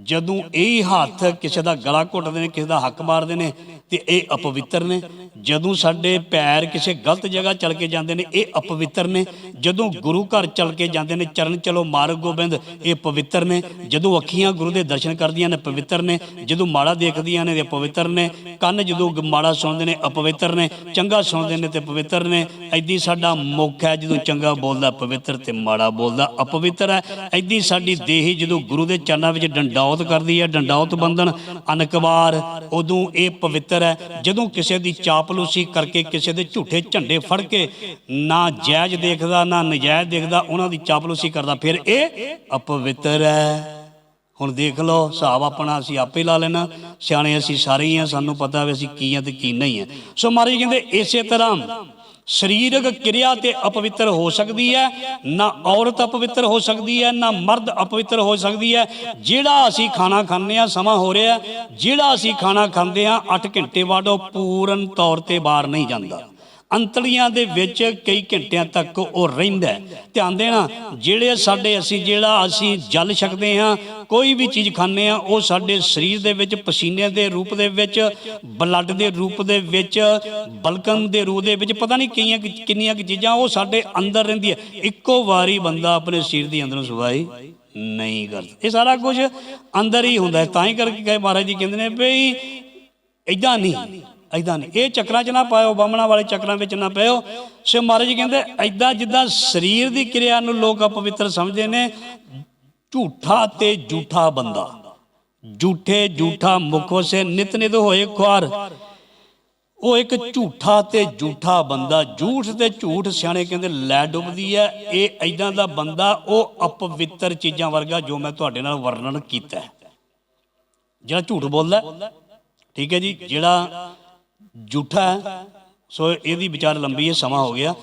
ਜਦੋਂ ਇਹ ਹੱਥ ਕਿਸੇ ਦਾ ਗਲਾ ਘੁੱਟਦੇ ਨੇ, ਕਿਸੇ ਦਾ ਹੱਕ ਮਾਰਦੇ ਨੇ ਤੇ ਇਹ ਅਪਵਿੱਤਰ ਨੇ। ਜਦੋਂ ਸਾਡੇ ਪੈਰ ਕਿਸੇ ਗਲਤ ਜਗ੍ਹਾ ਚਲ ਕੇ ਜਾਂਦੇ ਨੇ, ਇਹ ਅਪਵਿੱਤਰ ਨੇ। ਜਦੋਂ ਗੁਰੂ ਘਰ ਚੱਲ ਕੇ ਜਾਂਦੇ ਨੇ, ਚਰਨ ਚਲੋ ਮਾਰਗ ਗੋਬਿੰਦ, ਇਹ ਪਵਿੱਤਰ ਨੇ। ਜਦੋਂ ਅੱਖੀਆਂ ਗੁਰੂ ਦੇ ਦਰਸ਼ਨ ਕਰਦੀਆਂ ਨੇ, ਪਵਿੱਤਰ ਨੇ। ਜਦੋਂ ਮਾੜਾ ਦੇਖਦੀਆਂ ਨੇ ਤੇ ਪਵਿੱਤਰ ਨੇ। ਕੰਨ ਜਦੋਂ ਮਾੜਾ ਸੁਣਦੇ ਨੇ, ਅਪਵਿੱਤਰ ਨੇ। ਚੰਗਾ ਸੁਣਦੇ ਨੇ, ਤੇ ਪਵਿੱਤਰ ਨੇ। ਐਦੀ ਸਾਡਾ ਮੁਖ ਹੈ ਜਦੋਂ ਚੰਗਾ ਬੋਲਦਾ ਪਵਿੱਤਰ ਤੇ ਮਾੜਾ ਬੋਲਦਾ ਅਪਵਿੱਤਰ ਹੈ। ਐਦੀ ਸਾਡੀ ਦੇਹੀ ਜਦੋਂ ਗੁਰੂ ਦੇ ਚਰਨਾਂ ਵਿੱਚ ਡੰਡਾ ਡੰਡੌਤ ਕਰਦੀ ਹੈ ਡੰਡੌਤ ਬੰਧਨ ਅਨਕਵਾਰ ਉਦੋਂ ਇਹ ਪਵਿੱਤਰ ਹੈ, ਜਦੋਂ ਕਿਸੇ ਦੀ ਚਾਪਲੂਸੀ ਕਰਕੇ ਕਿਸੇ ਦੇ ਝੂਠੇ ਝੰਡੇ ਫੜ ਕੇ ਨਾ ਜਾਇਜ਼ ਦੇਖਦਾ, ਨਾ ਨਜਾਇਜ਼ ਦੇਖਦਾ, ਉਹਨਾਂ ਦੀ ਚਾਪਲੂਸੀ ਕਰਦਾ, ਫਿਰ ਇਹ ਅਪਵਿੱਤਰ ਹੈ। ਹੁਣ ਦੇਖ ਲਓ, ਹਿਸਾਬ ਆਪਣਾ ਅਸੀਂ ਆਪੇ ਲਾ ਲੈਣਾ, ਸਿਆਣੇ ਅਸੀਂ ਸਾਰੇ ਹੀ ਆ ਸਾਨੂੰ ਪਤਾ ਵੀ ਅਸੀਂ ਕੀ ਆ ਤੇ ਕੀ ਨਹੀਂ ਹੈ। ਸੋ ਮਾਰੀ ਕਹਿੰਦੇ, ਇਸੇ ਤਰ੍ਹਾਂ ਸਰੀਰਕ ਕਿਰਿਆ ਤੇ ਅਪਵਿੱਤਰ ਹੋ ਸਕਦੀ ਹੈ, ਨਾ ਔਰਤ ਅਪਵਿੱਤਰ ਹੋ ਸਕਦੀ ਹੈ, ਨਾ ਮਰਦ ਅਪਵਿੱਤਰ ਹੋ ਸਕਦੀ ਹੈ। ਜਿਹੜਾ ਅਸੀਂ ਖਾਣਾ ਖਾਂਦੇ ਆ ਸਮਾਂ ਹੋ ਰਿਹਾ ਜਿਹੜਾ ਅਸੀਂ ਖਾਣਾ ਖਾਂਦੇ ਆ 8 ਘੰਟੇ ਬਾਅਦ ਉਹ ਪੂਰਨ ਤੌਰ ਤੇ ਬਾਹਰ ਨਹੀਂ ਜਾਂਦਾ। ਅੰਤੜੀਆਂ ਦੇ ਵਿੱਚ ਕਈ ਘੰਟਿਆਂ ਤੱਕ ਉਹ ਰਹਿੰਦਾ ਧਿਆਨ ਦੇਣਾ, ਜਿਹੜੇ ਸਾਡੇ ਅਸੀਂ, ਜਿਹੜਾ ਅਸੀਂ ਜਲ ਛਕਦੇ ਹਾਂ, ਕੋਈ ਵੀ ਚੀਜ਼ ਖਾਂਦੇ ਆ ਉਹ ਸਾਡੇ ਸਰੀਰ ਦੇ ਵਿੱਚ, ਪਸੀਨੇ ਦੇ ਰੂਪ ਦੇ ਵਿੱਚ, ਬਲੱਡ ਦੇ ਰੂਪ ਦੇ ਵਿੱਚ, ਬਲਕਮ ਦੇ ਰੂਪ ਦੇ ਵਿੱਚ, ਪਤਾ ਨਹੀਂ ਕਿੰਨੀਆਂ ਕਿ- ਕਿੰਨੀਆਂ ਕਿ ਚੀਜ਼ਾਂ ਉਹ ਸਾਡੇ ਅੰਦਰ ਰਹਿੰਦੀ ਹੈ। ਇੱਕੋ ਵਾਰੀ ਬੰਦਾ ਆਪਣੇ ਸਰੀਰ ਦੀ ਅੰਦਰੋਂ ਸਫ਼ਾਈ ਨਹੀਂ ਕਰਦਾ। ਇਹ ਸਾਰਾ ਕੁਝ ਅੰਦਰ ਹੀ ਹੁੰਦਾ ਤਾਂ ਹੀ ਕਰਕੇ ਕਹੇ ਮਹਾਰਾਜ ਜੀ ਕਹਿੰਦੇ ਨੇ ਵੀ ਇਦਾਂ ਨਹੀਂ। ਇਦਾਂ ਨਹੀਂ। ਇਹ ਚੱਕਰਾਂ 'ਚ ਨਾ ਪਾਇਓ, ਬਾਹਮਣਾ ਵਾਲੇ ਚੱਕਰਾਂ ਵਿੱਚ ਨਾ ਪਾਇਓ। ਸੋ ਮਹਾਰਾਜ ਜੀ ਕਹਿੰਦੇ ਇਦਾਂ ਜਿੱਦਾਂ ਸਰੀਰ ਦੀ ਕਿਰਿਆ ਨੂੰ ਲੋਕ ਅਪਵਿੱਤਰ ਸਮਝਦੇ ਨੇ, ਝੂਠਾ ਤੇ ਝੂਠਾ ਬੰਦਾ। ਝੂਠੇ, ਝੂਠਾ ਮੁਖੋਂ ਸੇ ਨਿਤ ਹੋਏ ਖੁਆਰ। ਉਹ ਇੱਕ ਝੂਠਾ ਤੇ ਝੂਠਾ ਬੰਦਾ, ਝੂਠ ਤੇ ਝੂਠ ਸਿਆਣੇ ਕਹਿੰਦੇ ਲੈ ਡੁੱਬਦੀ ਹੈ। ਇਹ ਐਦਾਂ ਦਾ ਬੰਦਾ, ਉਹ ਅਪਵਿੱਤਰ ਚੀਜ਼ਾਂ ਵਰਗਾ ਜੋ ਮੈਂ ਤੁਹਾਡੇ ਨਾਲ ਵਰਣਨ ਕੀਤਾ ਜਿਹੜਾ ਝੂਠ ਬੋਲਦਾ ਠੀਕ ਹੈ ਜੀ, ਜਿਹੜਾ ਝੂਠਾ ਸੋ ਇਹਦੀ ਵਿਚਾਰ ਲੰਬੀ ਹੈ ਸਮਾਂ ਹੋ ਗਿਆ।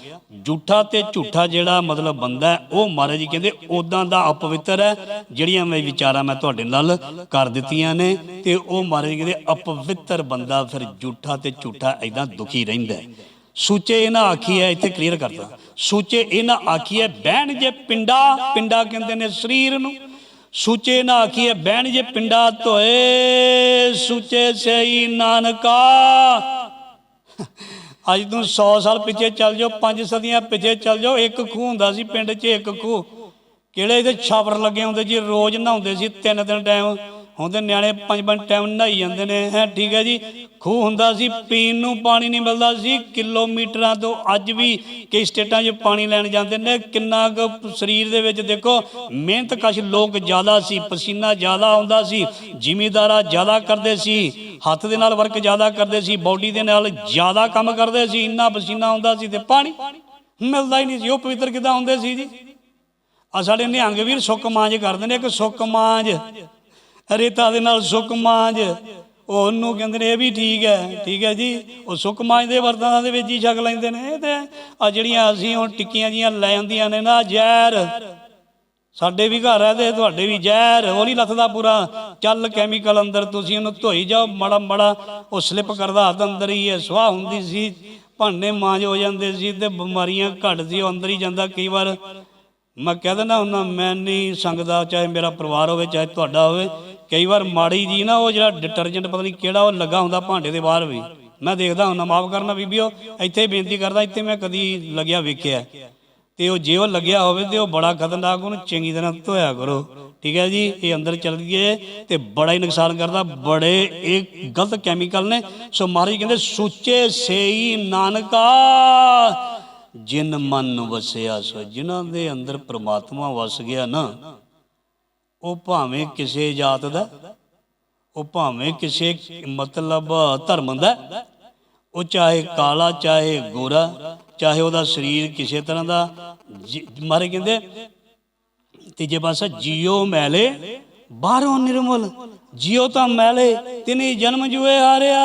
ਝੂਠਾ ਤੇ ਝੂਠਾ ਜਿਹੜਾ ਮਤਲਬ ਬੰਦਾ ਹੈ, ਉਹ ਮਹਾਰਾਜ ਜੀ ਕਹਿੰਦੇ ਉਦਾਂ ਦਾ ਅਪਵਿੱਤਰ ਹੈ ਜਿਹੜੀਆਂ ਮੈਂ ਵਿਚਾਰਾਂ ਮੈਂ ਤੁਹਾਡੇ ਨਾਲ ਕਰ ਦਿੱਤੀਆਂ ਨੇ ਤੇ ਉਹ ਮਹਾਰਾਜ ਜੀ ਕਹਿੰਦੇ ਅਪਵਿੱਤਰ ਬੰਦਾ ਫਿਰ ਝੂਠਾ ਤੇ ਝੂਠਾ ਐਦਾਂ ਦੁਖੀ ਰਹਿੰਦਾ ਹੈ। ਸੂਚੇ ਇਹਨਾਂ ਆਖੀ ਹੈ ਇੱਥੇ ਕਲੀਅਰ ਕਰਦਾ ਸੂਚੇ ਇਹਨਾਂ ਆਖੀ ਹੈ ਬਹਿਣ ਜੇ ਪਿੰਡਾ ਪਿੰਡਾ ਕਹਿੰਦੇ ਨੇ ਸਰੀਰ ਨੂੰ। ਸੂਚੇ ਨਾ ਆਖੀਏ ਬਹਿਣ ਜੇ ਪਿੰਡਾ ਧੋਏ ਸੂਚੇ ਸਹੀ ਨਾਨਕਾ ਅੱਜ ਤੋਂ 100 ਸਾਲ ਪਿੱਛੇ ਚੱਲ ਜਾਓ, ਪੰਜ ਸਦੀਆਂ ਪਿੱਛੇ ਚੱਲ ਜਾਓ। ਇੱਕ ਖੂਹ ਹੁੰਦਾ ਸੀ ਪਿੰਡ 'ਚ, ਇੱਕ ਖੂਹ। ਕਿਹੜੇ ਇਹਦੇ ਛਾਪਰ ਲੱਗੇ ਹੁੰਦੇ ਜੀ ਰੋਜ਼ ਨਹਾਉਂਦੇ ਸੀ, ਤਿੰਨ ਤਿੰਨ ਟਾਈਮ ਹੁਣ ਤੇ ਨਿਆਣੇ ਪੰਜ ਪੰਜ ਟਾਈਮ ਨਹਾਈ ਜਾਂਦੇ ਨੇ। ਹੈ, ਠੀਕ ਹੈ ਜੀ? ਖੂਹ ਹੁੰਦਾ ਸੀ, ਪੀਣ ਨੂੰ ਪਾਣੀ ਨਹੀਂ ਮਿਲਦਾ ਸੀ। ਕਿਲੋਮੀਟਰਾਂ ਤੋਂ ਅੱਜ ਵੀ ਕਈ ਸਟੇਟਾਂ 'ਚ ਪਾਣੀ ਲੈਣ ਜਾਂਦੇ ਨੇ। ਕਿੰਨਾ ਕੁ ਸਰੀਰ ਦੇ ਵਿੱਚ ਦੇਖੋ, ਮਿਹਨਤ ਕਸ਼ ਲੋਕ ਜ਼ਿਆਦਾ ਸੀ, ਪਸੀਨਾ ਜ਼ਿਆਦਾ ਆਉਂਦਾ ਸੀ, ਜ਼ਿਮੀਦਾਰਾ ਜ਼ਿਆਦਾ ਕਰਦੇ ਸੀ, ਹੱਥ ਦੇ ਨਾਲ ਵਰਕ ਜ਼ਿਆਦਾ ਕਰਦੇ ਸੀ ਬਾਡੀ ਦੇ ਨਾਲ ਜ਼ਿਆਦਾ ਕੰਮ ਕਰਦੇ ਸੀ, ਇੰਨਾ ਪਸੀਨਾ ਆਉਂਦਾ ਸੀ ਤੇ ਪਾਣੀ ਮਿਲਦਾ ਹੀ ਨਹੀਂ ਸੀ। ਉਹ ਪਵਿੱਤਰ ਕਿਦਾਂ ਹੁੰਦੇ ਸੀ ਜੀ? ਆ ਸਾਡੇ ਨਿਹੰਗ ਵੀਰ ਸੁੱਕ ਮਾਂਜ ਕਰਦੇ ਨੇ, ਇੱਕ ਸੁੱਕ ਮਾਂਜ। ਰੇਤਾ ਦੇ ਨਾਲ ਸੁੱਕ ਮਾਂਜ, ਉਹਨੂੰ ਕਹਿੰਦੇ ਨੇ ਇਹ ਵੀ ਠੀਕ ਹੈ। ਠੀਕ ਹੈ ਜੀ? ਉਹ ਸੁੱਕ ਮਾਂਜ ਦੇ ਵਰਤਾਂ ਦੇ ਵਿੱਚ ਹੀ ਛਕ ਲੈਂਦੇ ਨੇ। ਤੇ ਆ ਜਿਹੜੀਆਂ ਅਸੀਂ ਹੁਣ ਟਿੱਕੀਆਂ ਜੀਆਂ ਲੈ ਆਉਂਦੀਆਂ ਨੇ ਨਾ, ਜ਼ਹਿਰ। ਸਾਡੇ ਵੀ ਘਰ ਹੈ ਤੇ ਤੁਹਾਡੇ ਵੀ ਜ਼ਹਿਰ। ਉਹ ਨਹੀਂ ਲੱਥਦਾ ਪੂਰਾ। ਚੱਲ ਕੈਮੀਕਲ ਅੰਦਰ ਤੁਸੀਂ ਉਹਨੂੰ ਧੋਈ ਜਾਓ, ਮੜਾ ਮੜਾ। ਉਹ ਸਲਿੱਪ ਕਰਦਾ ਹੱਥ ਅੰਦਰ ਹੀ ਹੈ, ਸੁਆਹ ਹੁੰਦੀ ਸੀ। ਭਾਂਡੇ ਮਾਂਜ ਹੋ ਜਾਂਦੇ ਸੀ ਤੇ ਬਿਮਾਰੀਆਂ ਘਟਦੀ ਉਹ ਅੰਦਰ ਹੀ ਜਾਂਦਾ ਕਈ ਵਾਰ। ਮੈਂ ਕਹਿ ਦਿੰਦਾ ਹੁੰਦਾ, ਮੈਂ ਨਹੀਂ ਸੰਗਦਾ, ਚਾਹੇ ਮੇਰਾ ਪਰਿਵਾਰ ਹੋਵੇ, ਚਾਹੇ ਤੁਹਾਡਾ ਹੋਵੇ। ਕਈ ਵਾਰ ਮਾੜੀ ਜੀ ਨਾ, ਉਹ ਜਿਹੜਾ ਡਿਟਰਜੈਂਟ ਪਤਾ ਨਹੀਂ ਕਿਹੜਾ, ਉਹ ਲੱਗਾ ਹੁੰਦਾ ਭਾਂਡੇ ਦੇ ਬਾਹਰ ਵੀ। ਮੈਂ ਦੇਖਦਾ ਹੁੰਦਾ, ਮਾਫ ਕਰਨਾ ਬੀਬੀਓ, ਇੱਥੇ ਬੇਨਤੀ ਕਰਦਾ, ਇੱਥੇ ਮੈਂ ਕਦੀ ਲੱਗਿਆ ਵੇਖਿਆ। ਤੇ ਉਹ ਜੇ ਉਹ ਲੱਗਿਆ ਹੋਵੇ ਤੇ ਉਹ ਬੜਾ ਖਤਰਨਾਕ ਉਹਨੂੰ ਚੰਗੀ ਤਰ੍ਹਾਂ ਧੋਇਆ ਕਰੋ। ਠੀਕ ਹੈ ਜੀ? ਇਹ ਅੰਦਰ ਚਲ ਗਏ ਤੇ ਬੜਾ ਹੀ ਨੁਕਸਾਨ ਕਰਦਾ। ਬੜੇ, ਇਹ ਗਲਤ ਕੈਮੀਕਲ ਨੇ। ਸੋ ਮਹਾਰਾਜ ਕਹਿੰਦੇ, ਸੁੱਚੇ ਸੇਈ ਨਾਨਕਾ, ਜਿਨ ਮਨ ਵਸਿਆ ਸੋ। ਜਿਨ੍ਹਾਂ ਦੇ ਅੰਦਰ ਪ੍ਰਮਾਤਮਾ ਵਸ ਗਿਆ ਨਾ ਉਹ ਭਾਵੇਂ ਕਿਸੇ ਜਾਤ ਦਾ, ਉਹ ਭਾਵੇਂ ਕਿਸੇ ਮਤਲਬ ਧਰਮ ਦਾ, ਉਹ ਚਾਹੇ ਕਾਲਾ, ਚਾਹੇ ਗੋਰਾ, ਚਾਹੇ ਉਹਦਾ ਸਰੀਰ ਕਿਸੇ ਤਰ੍ਹਾਂ ਦਾ ਮਾਰੇ ਕਹਿੰਦੇ, ਤੀਜੇ ਪਾਸੇ ਜਿਉ ਮੈਲੇ, ਬਾਹਰੋਂ ਨਿਰਮਲ, ਜੀਓ ਤਾਂ ਮੈਲੇ, ਤਿਨੇ ਜਨਮ ਜੁਏ ਹਾਰਿਆ।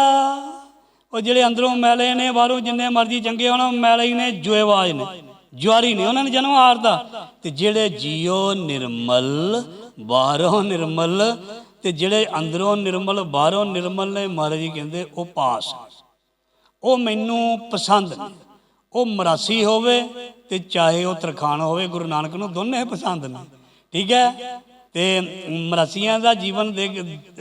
ਉਹ ਜਿਹੜੇ ਅੰਦਰੋਂ ਮੈਲੇ ਨੇ, ਬਾਹਰੋਂ ਜਿੰਨੇ ਮਰਜ਼ੀ ਚੰਗੇ ਹੋਣ, ਮੈਲੇ ਹੀ ਨੇ ਜੁਏਵਾਜ ਨੇ, ਜੁਆਰੀ ਨੇ, ਉਹਨਾਂ ਨੇ ਜਨਮ ਹਾਰਦਾ ਤੇ ਜਿਹੜੇ ਜੀਓ ਨਿਰਮਲ ਬਾਹਰੋਂ ਨਿਰਮਲ ਤੇ ਜਿਹੜੇ ਅੰਦਰੋਂ ਨਿਰਮਲ, ਬਾਹਰੋਂ ਨਿਰਮਲ ਨੇ ਮਹਾਰਾਜ ਜੀ ਕਹਿੰਦੇ, ਉਹ ਪਾਸ। ਉਹ ਮੈਨੂੰ ਪਸੰਦ ਨੇ ਉਹ ਮਰਾਸੀ ਹੋਵੇ ਤੇ ਚਾਹੇ ਉਹ ਤਰਖਾਣ ਹੋਵੇ, ਗੁਰੂ ਨਾਨਕ ਨੂੰ ਦੋਨੇ ਪਸੰਦ ਨੇ। ਠੀਕ ਹੈ? ਤੇ ਮਰਾਸੀਆਂ ਦਾ ਜੀਵਨ ਦੇ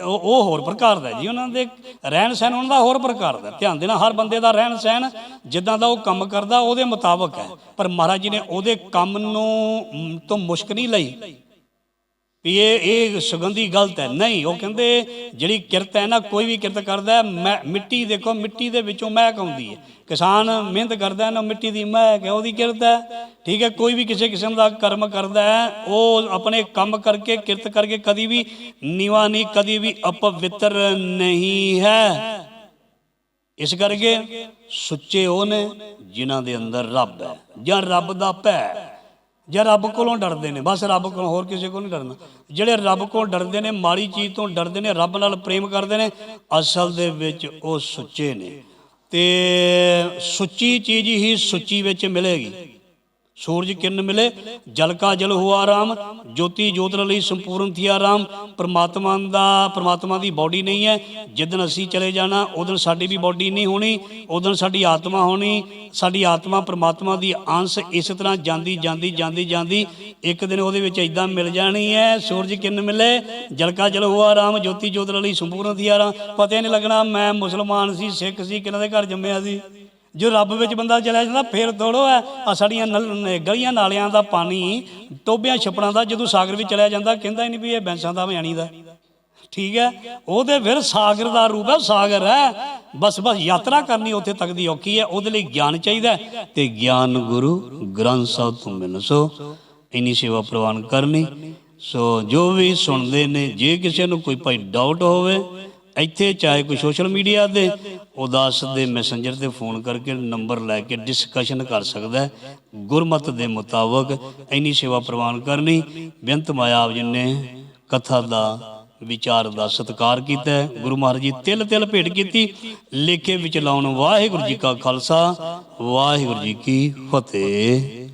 ਉਹ ਹੋਰ ਪ੍ਰਕਾਰ ਦਾ ਜੀ ਉਹਨਾਂ ਦੇ। ਰਹਿਣ ਸਹਿਣ ਉਹਨਾਂ ਦਾ ਹੋਰ ਪ੍ਰਕਾਰ ਦਾ ਧਿਆਨ ਦੇਣਾ, ਹਰ ਬੰਦੇ ਦਾ ਰਹਿਣ ਸਹਿਣ, ਜਿੱਦਾਂ ਦਾ ਉਹ ਕੰਮ ਕਰਦਾ, ਉਹਦੇ ਮੁਤਾਬਕ ਹੈ। ਪਰ ਮਹਾਰਾਜ ਜੀ ਨੇ ਉਹਦੇ ਕੰਮ ਨੂੰ ਤੋਂ ਮੁਸ਼ਕ ਨਹੀਂ ਲਈ। ਵੀ ਇਹ ਇਹ ਸੁਗੰਧੀ ਗਲਤ ਹੈ। ਨਹੀਂ ਉਹ ਕਹਿੰਦੇ ਜਿਹੜੀ ਕਿਰਤ ਹੈ ਨਾ ਕੋਈ ਵੀ ਕਿਰਤ ਕਰਦਾ ਹੈ, ਮਿੱਟੀ ਦੇਖੋ ਮਿੱਟੀ ਦੇ ਵਿੱਚੋਂ ਮਹਿਕ ਆਉਂਦੀ ਹੈ। ਕਿਸਾਨ ਮਿਹਨਤ ਕਰਦਾ ਨਾ ਮਿੱਟੀ ਦੀ ਮਹਿਕ ਹੈ ਉਹਦੀ ਕਿਰਤ ਹੈ। ਠੀਕ ਹੈ ਕੋਈ ਵੀ ਕਿਸੇ ਕਿਸਮ ਦਾ ਕਰਮ ਕਰਦਾ ਹੈ ਉਹ ਆਪਣੇ ਕੰਮ ਕਰਕੇ ਕਿਰਤ ਕਰਕੇ ਕਦੀ ਵੀ ਨੀਵਾ ਨਹੀਂ ਕਦੀ ਵੀ ਅਪਵਿੱਤਰ ਨਹੀਂ ਹੈ। ਇਸ ਕਰਕੇ ਸੁੱਚੇ ਉਹ ਨੇ ਜਿਨ੍ਹਾਂ ਦੇ ਅੰਦਰ ਰੱਬ ਹੈ ਜਾਂ ਰੱਬ ਦਾ ਭੈ। ਜਾਂ ਰੱਬ ਕੋਲੋਂ ਡਰਦੇ ਨੇ, ਬਸ ਰੱਬ ਕੋਲੋਂ, ਹੋਰ ਕਿਸੇ ਕੋਲ ਨਹੀਂ ਡਰਨਾ। ਜਿਹੜੇ ਰੱਬ ਕੋਲੋਂ ਡਰਦੇ ਨੇ, ਮਾੜੀ ਚੀਜ਼ ਤੋਂ ਡਰਦੇ ਨੇ, ਰੱਬ ਨਾਲ ਪ੍ਰੇਮ ਕਰਦੇ ਨੇ, ਅਸਲ ਦੇ ਵਿੱਚ ਉਹ ਸੁੱਚੇ ਨੇ। ਤੇ ਸੁੱਚੀ ਚੀਜ਼ ਹੀ ਸੁੱਚੀ ਵਿੱਚ ਮਿਲੇਗੀ। ਸੂਰਜ ਕਿਰਨ ਮਿਲੇ ਜਲ ਕਾ ਜਲ ਹੁਆ ਰਾਮ ਜੋਤੀ ਜੋਤ ਲਈ ਸੰਪੂਰਨ ਥਿਆ ਰਾਮ ਪਰਮਾਤਮਾ ਦਾ, ਪਰਮਾਤਮਾ ਦੀ ਬਾਡੀ ਨਹੀਂ ਹੈ। ਜਿੱਦਨ ਅਸੀਂ ਚਲੇ ਜਾਣਾ ਉਦੋਂ ਸਾਡੀ ਵੀ ਬਾਡੀ ਨਹੀਂ ਹੋਣੀ ਉਦੋਂ ਸਾਡੀ ਆਤਮਾ ਹੋਣੀ। ਸਾਡੀ ਆਤਮਾ ਪਰਮਾਤਮਾ ਦੀ ਅੰਸ਼ ਇਸ ਤਰ੍ਹਾਂ ਜਾਂਦੀ ਜਾਂਦੀ ਜਾਂਦੀ ਜਾਂਦੀ। ਇੱਕ ਦਿਨ ਉਹਦੇ ਵਿੱਚ ਇਦਾਂ ਮਿਲ ਜਾਣੀ ਹੈ, ਸੂਰਜ ਕਿਰਨ ਮਿਲੇ ਜਲ ਕਾ ਜਲ ਹੁਆ ਰਾਮ ਜੋਤੀ ਜੋਤ ਲਈ ਸੰਪੂਰਨ ਥਿਆ ਰਾਮ ਪਤਾ ਹੀ ਨਹੀਂ ਲੱਗਣਾ, ਮੈਂ ਮੁਸਲਮਾਨ ਸੀ, ਸਿੱਖ ਸੀ, ਕਿਹਨਾਂ ਦੇ ਘਰ ਜੰਮਿਆ ਸੀ? ਜੋ ਰੱਬ ਵਿੱਚ ਬੰਦਾ ਚਲਾ ਜਾਂਦਾ, ਫੇਰ ਥੋੜੋ ਹੈ ਆ ਸਾਡੀਆਂ ਨਲ- ਗਲੀਆਂ ਨਾਲਿਆਂ ਦਾ ਪਾਣੀ ਟੋਬਿਆਂ ਛੱਪੜਾਂ ਦਾ ਜਦੋਂ ਸਾਗਰ ਵਿੱਚ ਚਲਿਆ ਜਾਂਦਾ, ਕਹਿੰਦਾ ਹੀ ਨਹੀਂ ਵੀ ਇਹ ਬੈਂਸਾਂ ਦਾ ਮਿਆਣੀ ਦਾ। ਠੀਕ ਹੈ? ਉਹ ਤੇ ਫਿਰ ਸਾਗਰ ਦਾ ਰੂਪ ਹੈ, ਸਾਗਰ ਹੈ। ਬਸ ਬਸ ਯਾਤਰਾ ਕਰਨੀ ਉੱਥੇ ਤੱਕ ਦੀ ਔਖੀ ਹੈ, ਉਹਦੇ ਲਈ ਗਿਆਨ ਚਾਹੀਦਾ ਹੈ। ਤੇ ਗਿਆਨ ਗੁਰੂ ਗ੍ਰੰਥ ਸਾਹਿਬ ਤੋਂ ਮਿਲਣ। ਸੋ ਇਨੀ ਸੇਵਾ ਪ੍ਰਵਾਨ ਕਰਨੀ। ਸੋ ਜੋ ਵੀ ਸੁਣਦੇ ਨੇ, ਜੇ ਕਿਸੇ ਨੂੰ ਕੋਈ ਭਾਈ ਡਾਊਟ ਹੋਵੇ ਇੱਥੇ ਚਾਹੇ ਕੋਈ ਸੋਸ਼ਲ ਮੀਡੀਆ ਤੇ ਉਦਾਸ ਦੇ ਮੈਸੇਂਜਰ ਤੇ ਫੋਨ ਕਰਕੇ ਨੰਬਰ ਲੈ ਕੇ ਡਿਸਕਸ਼ਨ ਕਰ ਸਕਦਾ ਗੁਰਮਤ ਦੇ ਮੁਤਾਬਕ ਇੰਨੀ ਸੇਵਾ ਪ੍ਰਵਾਨ ਕਰਨੀ, ਬੇਅੰਤ ਮਾਇਆ ਆਪ ਜੀ ਨੇ ਕਥਾ ਦਾ ਵਿਚਾਰ ਦਾ ਸਤਿਕਾਰ ਕੀਤਾ ਗੁਰੂ ਮਹਾਰਾਜ ਜੀ ਤਿਲ ਤਿਲ ਭੇਟ ਕੀਤੀ, ਲੇਖੇ ਵਿੱਚ ਲਾਉਣ ਵਾਹਿਗੁਰੂ ਜੀ ਕਾ ਖਾਲਸਾ, ਵਾਹਿਗੁਰੂ ਜੀ ਕੀ ਫਤਿਹ।